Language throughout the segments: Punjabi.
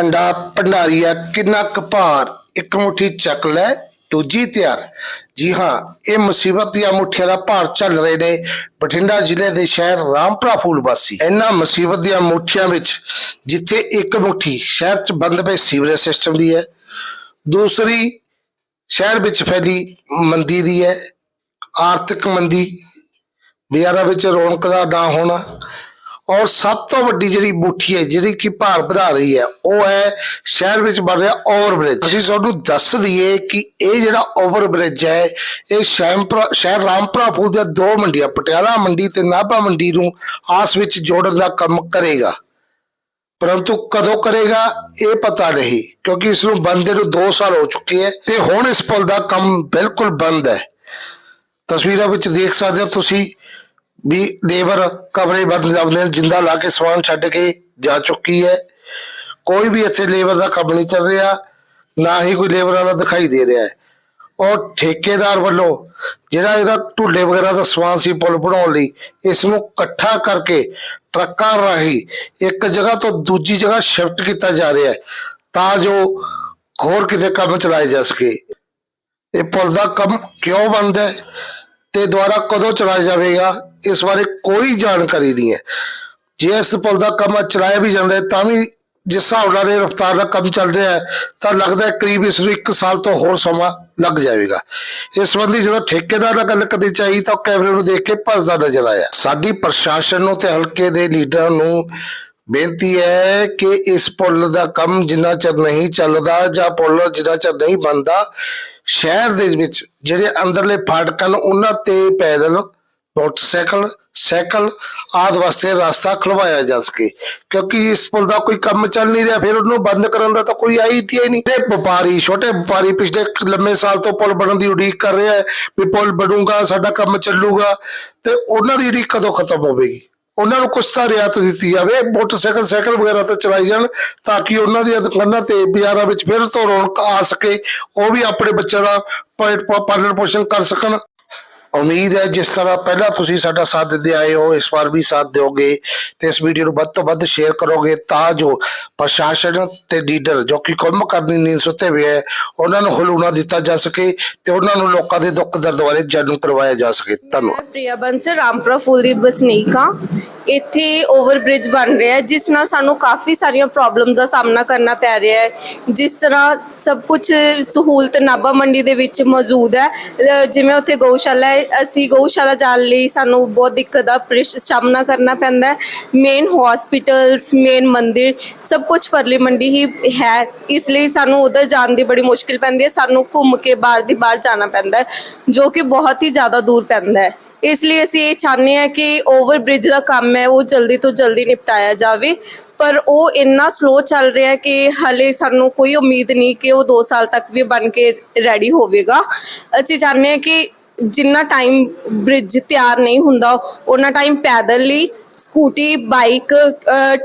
ਅੰਡਾ ਭੰਡਾਰੀਆ ਕਿੰਨਾ ਕਪਾਰ ਇੱਕ ਮੁਠੀ ਚੱਕ ਲੈ, ਦੂਜੀ ਤਿਆਰ। ਜੀ ਹਾਂ, ਇਹ ਮੁਸੀਬਤ ਦੀਆਂ ਮੁੱਠੀਆਂ ਦਾ ਭਾਰ ਚੱਲ ਰਹੇ ਨੇ। ਬਠਿੰਡਾ ਜ਼ਿਲ੍ਹੇ ਦੇ ਸ਼ਹਿਰ ਰਾਮਪੁਰਾ ਫੂਲਵਾਸੀ। ਇਹਨਾਂ ਮੁਸੀਬਤ ਦੀਆਂ ਮੁੱਠੀਆਂ ਵਿੱਚ ਜਿੱਥੇ ਇੱਕ ਮੁੱਠੀ ਸ਼ਹਿਰ 'ਚ ਬੰਦ ਪਏ ਸੀਵਰੇਜ ਸਿਸਟਮ ਦੀ ਹੈ, ਦੂਸਰੀ ਸ਼ਹਿਰ ਵਿੱਚ ਫੈਲੀ ਮੰਦੀ ਦੀ ਹੈ, ਆਰਥਿਕ ਮੰਦੀ, ਬਾਜ਼ਾਰਾਂ ਵਿੱਚ ਰੌਣਕ ਦਾ ਨਾ ਹੋਣਾ ਔਰ ਸਭ ਤੋਂ ਵੱਡੀ ਜਿਹੜੀ ਮੁੱਠੀ ਹੈ, ਜਿਹੜੀ ਕਿ ਭਾਰ ਵਧਾ ਰਹੀ ਹੈ, ਉਹ ਹੈ ਸ਼ਹਿਰ ਵਿੱਚ ਬਣ ਰਿਹਾ ਓਵਰਬ੍ਰਿਜ। ਅਸੀਂ ਤੁਹਾਨੂੰ ਦੱਸ ਦਈਏ ਕਿ ਇਹ ਜਿਹੜਾ ਓਵਰਬ੍ਰਿਜ ਹੈ, ਇਹ ਸ਼ੈਮਪੁਰਾ ਸ਼ਹਿਰ ਰਾਮਪੁਰਾ ਫੂਲ ਦੀਆਂ ਦੋ ਮੰਡੀਆਂ, ਪਟਿਆਲਾ ਮੰਡੀ ਤੇ ਨਾਭਾ ਮੰਡੀ ਨੂੰ ਆਸ ਵਿੱਚ ਜੋੜਨ ਦਾ ਕੰਮ ਕਰੇਗਾ। ਪਰੰਤੂ ਕਦੋਂ ਕਰੇਗਾ, ਇਹ ਪਤਾ ਨਹੀਂ, ਕਿਉਂਕਿ ਇਸ ਨੂੰ ਬੰਦੇ ਨੂੰ 2 ਸਾਲ ਹੋ ਚੁੱਕੇ ਹੈ ਤੇ ਹੁਣ ਇਸ ਪੁਲ ਦਾ ਕੰਮ ਬਿਲਕੁਲ ਬੰਦ ਹੈ। ਤਸਵੀਰਾਂ ਵਿੱਚ ਦੇਖ ਸਕਦੇ ਹੋ ਤੁਸੀਂ ਵੀ ਲੇਬਰ ਕਮਰੇ ਬੰਦ ਜਾਂਦੇ ਜਿੰਦਾ ਲਾ ਕੇ ਸਮਾਨ ਛੱਡ ਕੇ ਜਾ ਚੁੱਕੀ ਹੈ। ਕੋਈ ਵੀ ਇੱਥੇ ਲੇਬਰ ਦਾ ਕੰਮ ਨਹੀਂ ਚੱਲ ਰਿਹਾ, ਨਾ ਹੀ ਕੋਈ ਲੇਬਰ ਵਾਲਾ ਦਿਖਾਈ ਦੇ ਰਿਹਾ ਹੈ। ਔਰ ਠੇਕੇਦਾਰ ਵੱਲੋਂ ਜਿਹੜਾ ਇਹਦਾ ਢੁੱਲੇ ਵਗੈਰਾ ਦਾ ਸਮਾਨ ਸੀ ਪੁਲ ਬਣਾਉਣ ਲਈ, ਇਸ ਨੂੰ ਇਕੱਠਾ ਕਰਕੇ ਟਰੱਕਾਂ ਰਾਹੀਂ ਇੱਕ ਜਗ੍ਹਾ ਤੋਂ ਦੂਜੀ ਜਗ੍ਹਾ ਸ਼ਿਫਟ ਕੀਤਾ ਜਾ ਰਿਹਾ ਹੈ, ਤਾਂ ਜੋ ਹੋਰ ਕਿਤੇ ਕੰਮ ਚਲਾਏ ਜਾ ਸਕੇ। ਇਹ ਪੁਲ ਦਾ ਕੰਮ ਕਿਉਂ ਬੰਦ ਹੈ ਤੇ ਦੁਆਰਾ ਕਦੋਂ ਚਲਾਇਆ ਜਾਵੇਗਾ? ਇਸ ਬਾਰੇ ਕੋਈ ਜਾਣਕਾਰੀ ਨਹੀਂ ਹੈ। ਜੇ ਇਸ ਪੁਲ ਦਾ ਕੰਮ ਚਲਾਇਆ ਵੀ ਜਾਂਦਾ ਹੈ, ਤਾਂ ਵੀ ਜਿਸ ਹਿਸਾਬ ਨਾਲ ਇਹ ਰਫ਼ਤਾਰ ਦਾ ਕੰਮ ਚੱਲ ਰਿਹਾ ਹੈ, ਤਾਂ ਲੱਗਦਾ ਹੈ ਕਰੀਬ ਇਸ ਨੂੰ 1 ਸਾਲ ਤੋਂ ਹੋਰ ਸਮਾਂ ਲੱਗ ਜਾਵੇਗਾ। ਇਸ ਸੰਬੰਧੀ ਜਦੋਂ ਠੇਕੇਦਾਰ ਨਾਲ ਗੱਲ ਕਰਨੀ ਚਾਹੀ, ਤਾਂ ਕੈਮਰੇ ਨੂੰ ਦੇਖ ਕੇ ਭੱਜਦਾ ਨਜ਼ਰ ਆਇਆ। ਸਾਡੀ ਪ੍ਰਸ਼ਾਸਨ ਨੂੰ ਤੇ ਹਲਕੇ ਦੇ ਲੀਡਰਾਂ ਨੂੰ ਬੇਨਤੀ ਹੈ ਕਿ ਇਸ ਪੁਲ ਦਾ ਕੰਮ ਜਿੰਨਾ ਚਿਰ ਨਹੀਂ ਚੱਲਦਾ ਜਾਂ ਪੁਲ ਜਿੰਨਾ ਚਿਰ ਨਹੀਂ ਬਣਦਾ, ਸ਼ਹਿਰ ਦੇ ਵਿੱਚ ਜਿਹੜੇ ਅੰਦਰਲੇ ਫਾਟਕ ਹਨ ਉਹਨਾਂ ਤੇ ਪੈਦਲ ਮੋਟਰਸਾਈਕਲ ਸਾਈਕਲ ਆਦਿ ਵਾਸਤੇ ਰਸਤਾ ਖੁਲਵਾਇਆ ਜਾ ਸਕੇ। ਕਿਉਂਕਿ ਇਸ ਪੁਲ ਦਾ ਕੋਈ ਕੰਮ ਚੱਲ ਨਹੀਂ ਰਿਹਾ, ਫਿਰ ਉਹਨੂੰ ਬੰਦ ਕਰਨ ਦਾ ਤਾਂ ਕੋਈ ਆਈਡੀਆ ਨਹੀਂ। ਤੇ ਵਪਾਰੀ, ਛੋਟੇ ਵਪਾਰੀ ਪਿਛਲੇ ਲੰਮੇ ਸਾਲ ਤੋਂ ਪੁਲ ਬਣਨ ਦੀ ਉਡੀਕ ਕਰ ਰਿਹਾ ਹੈ ਵੀ ਪੁਲ ਬਣੂਗਾ, ਸਾਡਾ ਕੰਮ ਚੱਲੂਗਾ, ਤੇ ਉਹਨਾਂ ਦੀ ਉਡੀਕ ਕਦੋਂ ਖਤਮ ਹੋਵੇਗੀ? ਉਹਨਾਂ ਨੂੰ ਕੁਛ ਤਾਂ ਰਿਆਇਤ ਦਿੱਤੀ ਜਾਵੇ ਮੋਟਰਸਾਈਕਲ ਸਾਈਕਲ ਵਗੈਰਾ ਤਾਂ ਚਲਾਈ ਜਾਣ, ਤਾਂ ਕਿ ਉਹਨਾਂ ਦੀਆਂ ਦੁਕਾਨਾਂ ਤੇ ਬਾਜ਼ਾਰਾਂ ਵਿੱਚ ਫਿਰ ਤੋਂ ਰੌਣਕ ਆ ਸਕੇ, ਉਹ ਵੀ ਆਪਣੇ ਬੱਚਿਆਂ ਦਾ ਪਾਲਣ ਪੋਸ਼ਣ ਕਰ ਸਕਣ। ਉਮੀਦ ਹੈ ਜਿਸ ਤਰ੍ਹਾਂ ਪਹਿਲਾਂ ਤੁਸੀਂ ਸਾਡਾ ਸਾਥ ਦਿੰਦੇ ਆਏ ਹੋ, ਇਸ ਵਾਰ ਵੀ ਸਾਥ ਦਿਓਗੇ ਤੇ ਇਸ ਵੀਡੀਓ ਨੂੰ ਵੱਧ ਤੋਂ ਵੱਧ ਸ਼ੇਅਰ ਕਰੋਗੇ ਤਾਂ ਜੋ ਪ੍ਰਸ਼ਾਸਨ ਤੇ ਲੀਡਰ ਜੋ ਕਿ ਕੰਮ ਕਰਨੀ ਨਹੀਂ ਸੁੱਤੇ ਹੋਏ ਹੈ, ਉਹਨਾਂ ਨੂੰ ਹਲੂਣਾ ਦਿੱਤਾ ਜਾ ਸਕੇ ਤੇ ਉਹਨਾਂ ਨੂੰ ਲੋਕਾਂ ਦੇ ਦੁੱਖ ਦਰਦ ਬਾਰੇ ਜਾਣੂ ਕਰਵਾਇਆ ਜਾ ਸਕੇ। ਧੰਨਵਾਦ। ਪ੍ਰਿਆ ਬੰਸਲ ਰਾਮਪੁਰਾ ਫੂਲ ਦੀ ਵਸਨੀਕ ਆ ਇੱਥੇ ਓਵਰਬ੍ਰਿਜ ਬਣ ਰਿਹਾ ਹੈ, ਜਿਸ ਨਾਲ ਸਾਨੂੰ ਕਾਫੀ ਸਾਰੀਆਂ ਪ੍ਰੋਬਲਮਸ ਦਾ ਸਾਹਮਣਾ ਕਰਨਾ ਪੈ ਰਿਹਾ ਹੈ। ਜਿਸ ਤਰ੍ਹਾਂ ਸਭ ਕੁਝ ਸਹੂਲਤ ਨਾਭਾ ਮੰਡੀ ਦੇ ਵਿੱਚ ਮੌਜੂਦ ਹੈ। ਜਿਵੇਂ ਉੱਥੇ ਗਊਸ਼ਾਲਾ ਹੈ ਅਸੀਂ ਗਊਸ਼ਾਲਾ ਜਾਣ ਲਈ ਸਾਨੂੰ ਬਹੁਤ ਦਿੱਕਤ ਦਾ ਪ੍ਰਿਸ਼- ਸਾਹਮਣਾ ਕਰਨਾ ਪੈਂਦਾ ਹੈ। ਮੇਨ ਹਸਪੀਟਲਸ ਮੇਨ ਮੰਦਿਰ, ਸਭ ਕੁਝ ਪਰਲੀ ਮੰਡੀ ਹੀ ਹੈ। ਇਸ ਲਈ ਸਾਨੂੰ ਉਧਰ ਜਾਣ ਦੀ ਬੜੀ ਮੁਸ਼ਕਿਲ ਪੈਂਦੀ ਹੈ। ਸਾਨੂੰ ਘੁੰਮ ਕੇ ਬਾਹਰ ਦੀ ਬਾਹਰ ਜਾਣਾ ਪੈਂਦਾ ਹੈ, ਜੋ ਕਿ ਬਹੁਤ ਹੀ ਜ਼ਿਆਦਾ ਦੂਰ ਪੈਂਦਾ ਹੈ। ਇਸ ਲਈ ਅਸੀਂ ਇਹ ਚਾਹੁੰਦੇ ਹਾਂ ਕਿ ਓਵਰ ਬ੍ਰਿਜ ਦਾ ਕੰਮ ਹੈ, ਉਹ ਜਲਦੀ ਤੋਂ ਜਲਦੀ ਨਿਪਟਾਇਆ ਜਾਵੇ। ਪਰ ਉਹ ਇੰਨਾ ਸਲੋ ਚੱਲ ਰਿਹਾ ਹੈ ਕਿ ਹਲੇ ਸਾਨੂੰ ਕੋਈ ਉਮੀਦ ਨਹੀਂ ਕਿ ਉਹ 2 ਸਾਲ ਤੱਕ ਵੀ ਬਣ ਕੇ ਰੈਡੀ ਹੋਵੇਗਾ। ਅਸੀਂ ਚਾਹੁੰਦੇ ਹਾਂ ਕਿ ਜਿੰਨਾ ਟਾਈਮ ਬ੍ਰਿਜ ਤਿਆਰ ਨਹੀਂ ਹੁੰਦਾ ਉਹਨਾਂ ਟਾਈਮ ਪੈਦਲ ਲਈ ਸਕੂਟੀ ਬਾਈਕ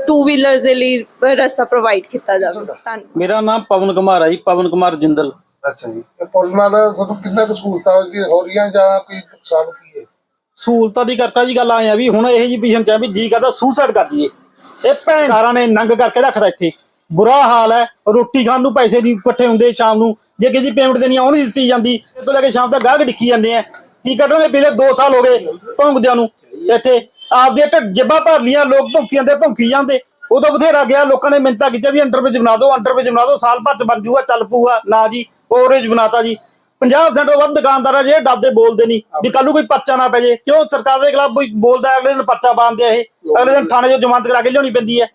ਟੂ ਵੀਲਰਸ ਦੇ ਲਈ ਰਸਤਾ ਪ੍ਰੋਵਾਈਡ ਕੀਤਾ ਜਾਵੇ। ਧੰਨਵਾਦ। ਮੇਰਾ ਨਾਮ ਪਵਨ ਕੁਮਾਰ ਹੈ ਜੀ ਪਵਨ ਕੁਮਾਰ ਜਿੰਦਲ। ਅੱਛਾ ਜੀ। ਇਹ ਪੁਲ ਨਾਲ ਸਾਨੂੰ ਕਿੰਨਾ ਕੁ ਸਹੂਲਤਾਂ ਹੋ ਰਹੀਆਂ ਜਾਂ ਕੋਈ ਨੁਕਸਾਨ ਕੀ ਹੈ? ਸਹੂਲਤਾਂ ਦੀ ਕਰਕਾ ਜੀ ਗੱਲ ਆਏ ਆ ਵੀ ਹੁਣ ਇਹ ਜੀ ਪੀਸ਼ਨ ਚ ਆ ਵੀ ਜੀ ਕਰਦਾ ਸੁਸਾਈਡ ਕਰ ਜੀਏ ਇਹ ਭੈਣਕਾਰਾਂ ਨੇ ਨੰਗ ਕਰਕੇ ਰੱਖਦਾ ਇੱਥੇ। ਬੁਰਾ ਹਾਲ ਹੈ ਰੋਟੀ ਖਾਣ ਨੂੰ ਪੈਸੇ ਨਹੀਂ ਇਕੱਠੇ ਹੁੰਦੇ ਸ਼ਾਮ ਨੂੰ। ਜੇ ਕਿਸੇ ਦੀ ਪੇਮੈਂਟ ਦੇਣੀ ਆ ਉਹ ਨਹੀਂ ਦਿੱਤੀ ਜਾਂਦੀ। ਇਹ ਤੋਂ ਲੈ ਕੇ ਸ਼ਾਮ ਤੱਕ ਗਾਹਕ ਡਿੱਕੀ ਜਾਂਦੇ ਆ। ਕੀ ਕੱਢਣਗੇ? ਪਿਛਲੇ 2 ਸਾਲ ਹੋ ਗਏ ਭੌਂਕਦਿਆਂ ਨੂੰ ਇੱਥੇ। ਆਪਦੇ ਢਿੱਡ ਜੱਬਾਂ ਭਰ ਲੀਆਂ ਲੋਕ ਭੌਂਕੀ ਜਾਂਦੇ ਭੌਂਕੀ ਜਾਂਦੇ। ਉਦੋਂ ਬਥੇਰਾ ਗਿਆ ਲੋਕਾਂ ਨੇ ਮਿੰਤਾ ਕੀਤਾ ਵੀ ਅੰਡਰ ਵਿੱਚ ਬਣਾ ਦਿਓ ਅੰਡਰ ਵਿੱਚ ਬਣਾ ਦਿਓ ਸਾਲ ਭਰ ਚ ਬਣ ਜੂਗਾ ਚੱਲ ਪੂਗਾ ਨਾ ਜੀ ਓਵਰੇਜ ਬਣਾਤਾ ਜੀ। 50% ਤੋਂ ਵੱਧ ਦੁਕਾਨਦਾਰ ਆ ਜਿਹੜੇ ਡਰਦੇ ਬੋਲਦੇ ਨਹੀਂ ਵੀ ਕੱਲ ਨੂੰ ਕੋਈ ਪਰਚਾ ਨਾ ਪੈ ਜੇ। ਕਿਉਂ? ਸਰਕਾਰ ਦੇ ਖਿਲਾਫ ਕੋਈ ਬੋਲਦਾ ਅਗਲੇ ਦਿਨ ਪਰਚਾ ਪਾਉਂਦੇ ਆ ਇਹ। ਅਗਲੇ ਦਿਨ ਥਾਣੇ 'ਚੋਂ ਜ਼ਮਾਨਤ ਕਰਾ ਕੇ ਲਿਆਉਣੀ ਪੈਂਦੀ ਹੈ।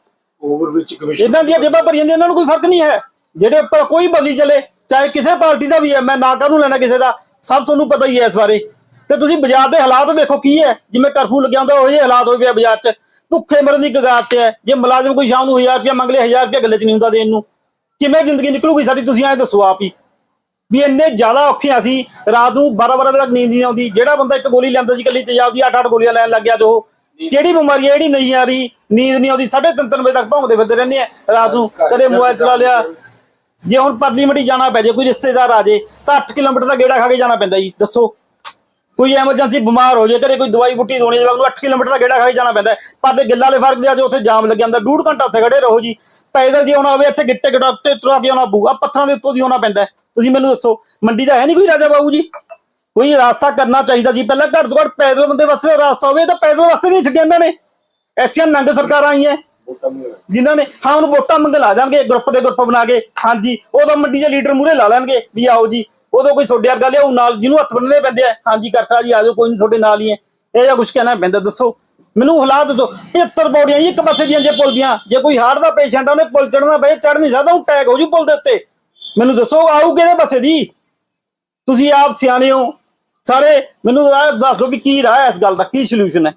ਓਵਰਬ੍ਰਿਜ ਕਮਿਸ਼ਨ ਇਹਨਾਂ ਦੀਆਂ ਜੇਬਾਂ ਭਰੀ ਜਾਂਦੀਆਂ ਇਹਨਾਂ ਨੂੰ ਕੋਈ ਫ਼ਰਕ ਨਹੀਂ ਹੈ। ਜਿਹੜੇ ਉੱਪਰ ਕੋਈ ਬਦਲੀ ਚੱਲੇ ਚਾਹੇ ਕਿਸੇ ਪਾਰਟੀ ਦਾ ਵੀ ਹੈ ਮੈਂ ਨਾ ਕਾਹਨੂੰ ਲੈਣਾ ਕਿਸੇ ਦਾ ਸਭ ਤੁਹਾਨੂੰ ਪਤਾ ਹੀ ਹੈ ਇਸ ਬਾਰੇ। ਤੇ ਤੁਸੀਂ ਬਾਜ਼ਾਰ ਦੇ ਹਾਲਾਤ ਦੇਖੋ ਕੀ ਹੈ ਜਿਵੇਂ ਕਰਫਿਊ ਲੱਗਿਆ ਹੁੰਦਾ ਉਹ ਜਿਹੇ ਹਾਲਾਤ ਹੋਏ ਪਿਆ ਬਾਜ਼ਾਰ 'ਚ। ਭੁੱਖੇ ਮਰਨ ਦੀ ਕਗਾਰ ਤੇ ਹੈ ਜੇ ਮੁਲਾਜ਼ਮ ਕੋਈ ਸ਼ਾਮ ਨੂੰ 1000 ਰੁਪਇਆ ਮੰਗ ਲੇ 1000 ਰੁਪਇਆ ਗੱਲੇ 'ਚ ਨਹੀਂ ਹੁੰਦਾ ਦੇਣ ਨੂੰ। ਕਿਵੇਂ ਜ਼ਿੰਦਗੀ ਨਿਕਲੂਗੀ ਸਾਡੀ ਤੁਸੀਂ ਐਂ ਦੱਸੋ ਆਪ ਹੀ। ਵੀ ਇੰਨੇ ਜ਼ਿਆਦਾ ਔਖੇ ਆ ਅਸੀਂ ਰਾਤ ਨੂੰ 12 12 ਵਜੇ ਤੱਕ ਨੀਂਦ ਨਹੀਂ ਆਉਂਦੀ। ਜਿਹੜਾ ਬੰਦਾ ਇੱਕ ਗੋਲੀ ਲੈਂਦਾ ਸੀ ਕੱਲੀ ਤੇਜ਼ਾਬ ਦੀ 8 8 ਗੋਲੀਆਂ ਲੈਣ ਲੱਗ ਗਿਆ ਜੋ। ਕਿਹੜੀ ਬਿਮਾਰੀ ਹੈ ਜਿਹੜੀ ਨਹੀਂ ਆ ਰਹੀ ਨੀਂਦ ਨਹੀਂ ਆਉਂਦੀ। 3:30 ਵਜੇ ਤੱਕ ਭੌਂਕਦੇ ਫਿਰਦੇ ਰਹਿੰਦੇ ਆ ਰਾਤ ਨੂੰ। ਕਦੇ ਮੋਬਾਈਲ ਚਲਾ ਲਿਆ ਜੇ ਹੁਣ ਪਰਲੀ ਮੰਡੀ ਜਾਣਾ ਪੈ ਜੇ, ਕੋਈ ਰਿਸ਼ਤੇਦਾਰ ਆ ਜੇ, ਤਾਂ 8 ਕਿਲੋਮੀਟਰ ਦਾ ਗੇੜਾ ਖਾ ਕੇ ਜਾਣਾ ਪੈਂਦਾ ਜੀ, ਦੱਸੋ। ਕੋਈ ਐਮਰਜੈਂਸੀ ਬਿਮਾਰ ਹੋ ਜੇ ਕਦੇ ਕੋਈ ਦਵਾਈ ਬੁੱਟੀ ਦੋਣੀ ਜਵਾਬ ਨੂੰ 8 ਕਿਲੋਮੀਟਰ ਦਾ ਗੇੜਾ ਖਾ ਕੇ ਜਾਣਾ ਪੈਂਦਾ ਹੈ। ਪਰ ਤੇ ਗਿੱਲਾ ਵਾਲੇ ਫ਼ਰਕ ਦੇ ਆ, ਜੋ ਉੱਥੇ ਜਾਮ ਲੱਗ ਜਾਂਦਾ ਡੂਢ ਘੰਟਾ ਉੱਥੇ ਖੜੇ ਰਹੋ ਜੀ। ਪੈਦਲ ਜੇ ਆਉਣਾ ਹੋਵੇ, ਇੱਥੇ ਗਿੱਟੇ ਗਿੱਟੇ ਤੁਰਾ ਕੇ ਆਉਣਾ ਪਊਗਾ ਪੱਥਰਾਂ ਦੇ ਉੱਤੋਂ ਦੀ ਆਉਣਾ ਪੈਂਦਾ ਤੁਸੀਂ ਮੈਨੂੰ ਦੱਸੋ, ਮੰਡੀ ਦਾ ਹੈ ਨਹੀਂ ਕੋਈ ਰਾਜਾ ਬਾਬੂ ਜੀ? ਕੋਈ ਰਾਸਤਾ ਕਰਨਾ ਚਾਹੀਦਾ ਜੀ, ਪਹਿਲਾਂ ਘੱਟ ਤੋਂ ਘੱਟ ਪੈਦਲ ਬੰਦੇ ਵਾਸਤੇ ਰਾਸਤਾ ਹੋਵੇ ਤਾਂ ਪੈਦਲ ਵਾਸਤੇ ਨਹੀਂ ਛੱਡਿਆ ਇਹਨਾਂ ਨੇ। ਐਸੀਆਂ ਨੰਗ ਸਰਕਾਰਾਂ ਆਈਆਂ। ਜਿਨ੍ਹਾਂ ਨੇ, ਹਾਂ, ਉਹਨੂੰ ਵੋਟਾਂ ਮੰਗ ਲਾ ਜਾਣਗੇ ਗਰੁੱਪ ਦੇ ਗਰੁੱਪ ਬਣਾ ਕੇ। ਹਾਂਜੀ ਉਦੋਂ ਮੰਡੀ ਦੇ ਲੀਡਰ ਮੂਰੇ ਲਾ ਲੈਣਗੇ ਵੀ ਆਓ ਜੀ। ਉਦੋਂ ਕੋਈ ਤੁਹਾਡੇ ਵਰਗਾ ਲਿਆਉ ਨਾਲ ਜਿਹਨੂੰ ਹੱਥ ਬੰਨਣੇ ਪੈਂਦੇ ਆ। ਹਾਂਜੀ ਕਰਤਾ ਜੀ ਆਜੋ ਕੋਈ ਨਹੀਂ ਤੁਹਾਡੇ ਨਾਲ ਹੀ ਹੈ। ਇਹ ਜਾਂ ਕੁਝ ਕਹਿਣਾ ਪੈਂਦਾ ਦੱਸੋ। ਮੈਨੂੰ ਹਾਲਾਤ ਦੱਸੋ। 75 ਬੌੜੀਆਂ ਇੱਕ ਪਾਸੇ ਦੀਆਂ ਜੇ ਪੁੱਲ ਦੀਆਂ। ਜੇ ਕੋਈ ਹਾਰਟ ਦਾ ਪੇਸ਼ੈਂਟ ਆ, ਉਹਨੇ ਪੁੱਲ ਚੜਨਾ ਪਏ ਚੜ ਨਹੀਂ ਸਕਦਾ, ਉਹ ਟੈਗ ਹੋ ਜੂ ਪੁੱਲ ਦੇ ਉੱਤੇ। ਮੈਨੂੰ ਦੱਸੋ, ਆਊ ਕਿਹੜੇ ਪਾਸੇ ਦੀ ਤੁਸੀਂ ਆਪ ਸਿਆਣੇ ਹੋ। ਸਾਰੇ, ਮੈਨੂੰ ਦੱਸ ਦਿਓ ਵੀ ਕੀ ਰਾਹ ਹੈ ਇਸ ਗੱਲ ਦਾ, ਕੀ ਸੋਲੂਸ਼ਨ ਹੈ।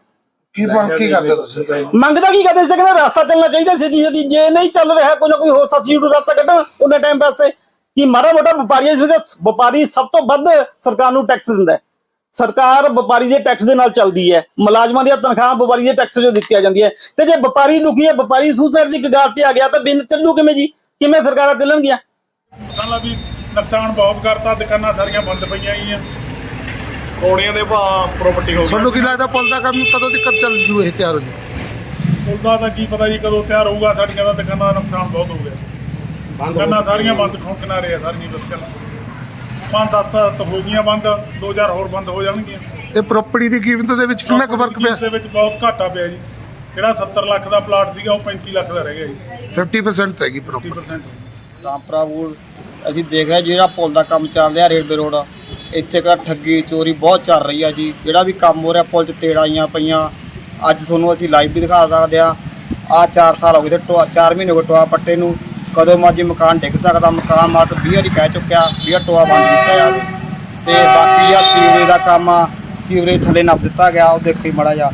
ਕੀ ਮੰਗ ਕੀ ਕਰਦੇ ਤੁਸੀਂ? ਮੰਗਦਾ ਕੀ ਕਰਦੇ ਸੀ? ਕਹਿੰਦਾ ਰਸਤਾ ਚੱਲਣਾ ਚਾਹੀਦਾ ਸਿੱਧੀ ਸਿੱਧੀ ਜੇ ਨਹੀਂ ਚੱਲ ਰਿਹਾ ਕੋਈ ਨਾ ਕੋਈ ਹੋਰ ਸਬਸਿਡਿਊਟ ਰਸਤਾ ਕੱਢਣ ਉਹਨੇ ਟਾਈਮ ਵਾਸਤੇ ਕਿ ਮਾੜਾ ਮੋਟਾ ਵਪਾਰੀ ਇਸ ਵਿੱਚ ਵਪਾਰੀ ਸਭ ਤੋਂ ਵੱਧ ਸਰਕਾਰ ਨੂੰ ਟੈਕਸ ਦਿੰਦਾ ਹੈ। ਸਰਕਾਰ ਵਪਾਰੀ ਦੇ ਟੈਕਸ ਦੇ ਨਾਲ ਚੱਲਦੀ ਹੈ। ਮੁਲਾਜ਼ਮਾਂ ਦੀਆਂ ਤਨਖਾਹਾਂ ਵਪਾਰੀ ਦੇ ਟੈਕਸ ਜੋ ਦਿੱਤੀਆਂ ਜਾਂਦੀਆਂ ਤੇ ਜੇ ਵਪਾਰੀ ਦੁਖੀ ਹੈ ਵਪਾਰੀ ਸੁਸਾਈਡ ਦੀ ਕਗਾਰ ਤੇ ਆ ਗਿਆ ਤਾਂ ਬਿਨ ਚੱਲੂ ਕਿਵੇਂ ਜੀ? ਕਿਵੇਂ ਸਰਕਾਰਾਂ ਚੱਲਣਗੀਆਂ? ਪਹਿਲਾਂ ਵੀ ਨੁਕਸਾਨ ਬਹੁਤ ਕਰਤਾ ਦੁਕਾਨਾਂ ਸਾਰੀਆਂ ਬੰਦ ਪਈਆਂ ਗਈਆਂ ਕੋੜੀਆਂ ਦੇ ਭਾਅ ਪ੍ਰਾਪਰਟੀ ਹੋ ਤੁਹਾਨੂੰ ਕੀ ਗਈ ਲੱਗਦਾ ਪੁੱਲ ਦਾ ਕੰਮ ਕਦੋਂ ਤੱਕ ਚੱਲ ਜੂ ਇਹ ਤਿਆਰ ਹੋ ਜੂ? ਉਹਦਾ ਤਾਂ ਕੀ ਪਤਾ ਜੀ ਕਦੋਂ ਤਿਆਰ ਹੋਊਗਾ ਸਾਡੀਆਂ ਦਾ ਦੁਕਾਨਾਂ ਦਾ ਨੁਕਸਾਨ ਬਹੁਤ ਹੋ ਗਿਆ। ਦੁਕਾਨਾਂ ਸਾਰੀਆਂ ਬੰਦ ਖੋਂ ਕਿਨਾਰੇ ਆ ਸਾਰੀਆਂ ਬਸ ਗੱਲ। ਪੰਜ ਦਸ ਤਾਂ ਹੋ ਗਈਆਂ ਬੰਦ 2000 ਹੋਰ ਬੰਦ ਹੋ ਜਾਣਗੀਆਂ। ਤੇ ਪ੍ਰਾਪਰਟੀ ਦੀ ਕੀਮਤ ਦੇ ਵਿੱਚ ਕਿੰਨਾ ਕੁ ਫ਼ਰਕ ਪਿਆ? ਦੇ ਵਿੱਚ ਬਹੁਤ ਘਾਟਾ ਪਿਆ ਜੀ। ਜਿਹੜਾ 70 ਲੱਖ ਦਾ ਪਲਾਟ ਸੀਗਾ ਉਹ 35 ਲੱਖ ਦਾ ਰਹਿ ਗਿਆ ਜੀ। 50% ਹੈਗੀ ਪ੍ਰਾਪਰਟੀ 30% ਰਾਮਪੁਰਾ ਪੁਲ ਅਸੀਂ ਦੇਖ ਰਹੇ ਜਿਹੜਾ ਪੁਲ ਦਾ ਕੰਮ ਚੱਲ ਰਿਹਾ ਰੇਲਵੇ ਰੋਡ। ਇੱਥੇ ਕਿਹੜਾ ਠੱਗੀ ਚੋਰੀ ਬਹੁਤ ਚੱਲ ਰਹੀ ਆ ਜੀ। ਜਿਹੜਾ ਵੀ ਕੰਮ ਹੋ ਰਿਹਾ, ਪੁਲ 'ਚ ਤੇੜ ਆਈਆਂ ਪਈਆਂ। ਅੱਜ ਤੁਹਾਨੂੰ ਅਸੀਂ ਲਾਈਵ ਵੀ ਦਿਖਾ ਸਕਦੇ ਆ। ਆ 4 ਸਾਲ ਹੋ ਗਏ ਤੇ ਟੋਆ 4 ਮਹੀਨੇ ਹੋ ਗਏ ਟੋਆ ਪੱਟੇ ਨੂੰ। ਕਦੋਂ ਮਰਜ਼ੀ ਮਕਾਨ ਡਿੱਗ ਸਕਦਾ, ਮਕਾਨ ਮਾਲਕ 20 ਵਾਰੀ ਕਹਿ ਚੁੱਕਿਆ ਵੀ ਇਹ ਟੋਆ ਬੰਦ ਕੀਤਾ ਜਾਵੇ ਤੇ ਬਾਕੀ ਆ ਸੀਵਰੇਜ ਦਾ ਕੰਮ ਆ। ਸੀਵਰੇਜ ਥੱਲੇ ਨੱਪ ਦਿੱਤਾ ਗਿਆ, ਉਹ ਦੇਖੋ ਦੇਖੀ ਮੜਾ ਜਾ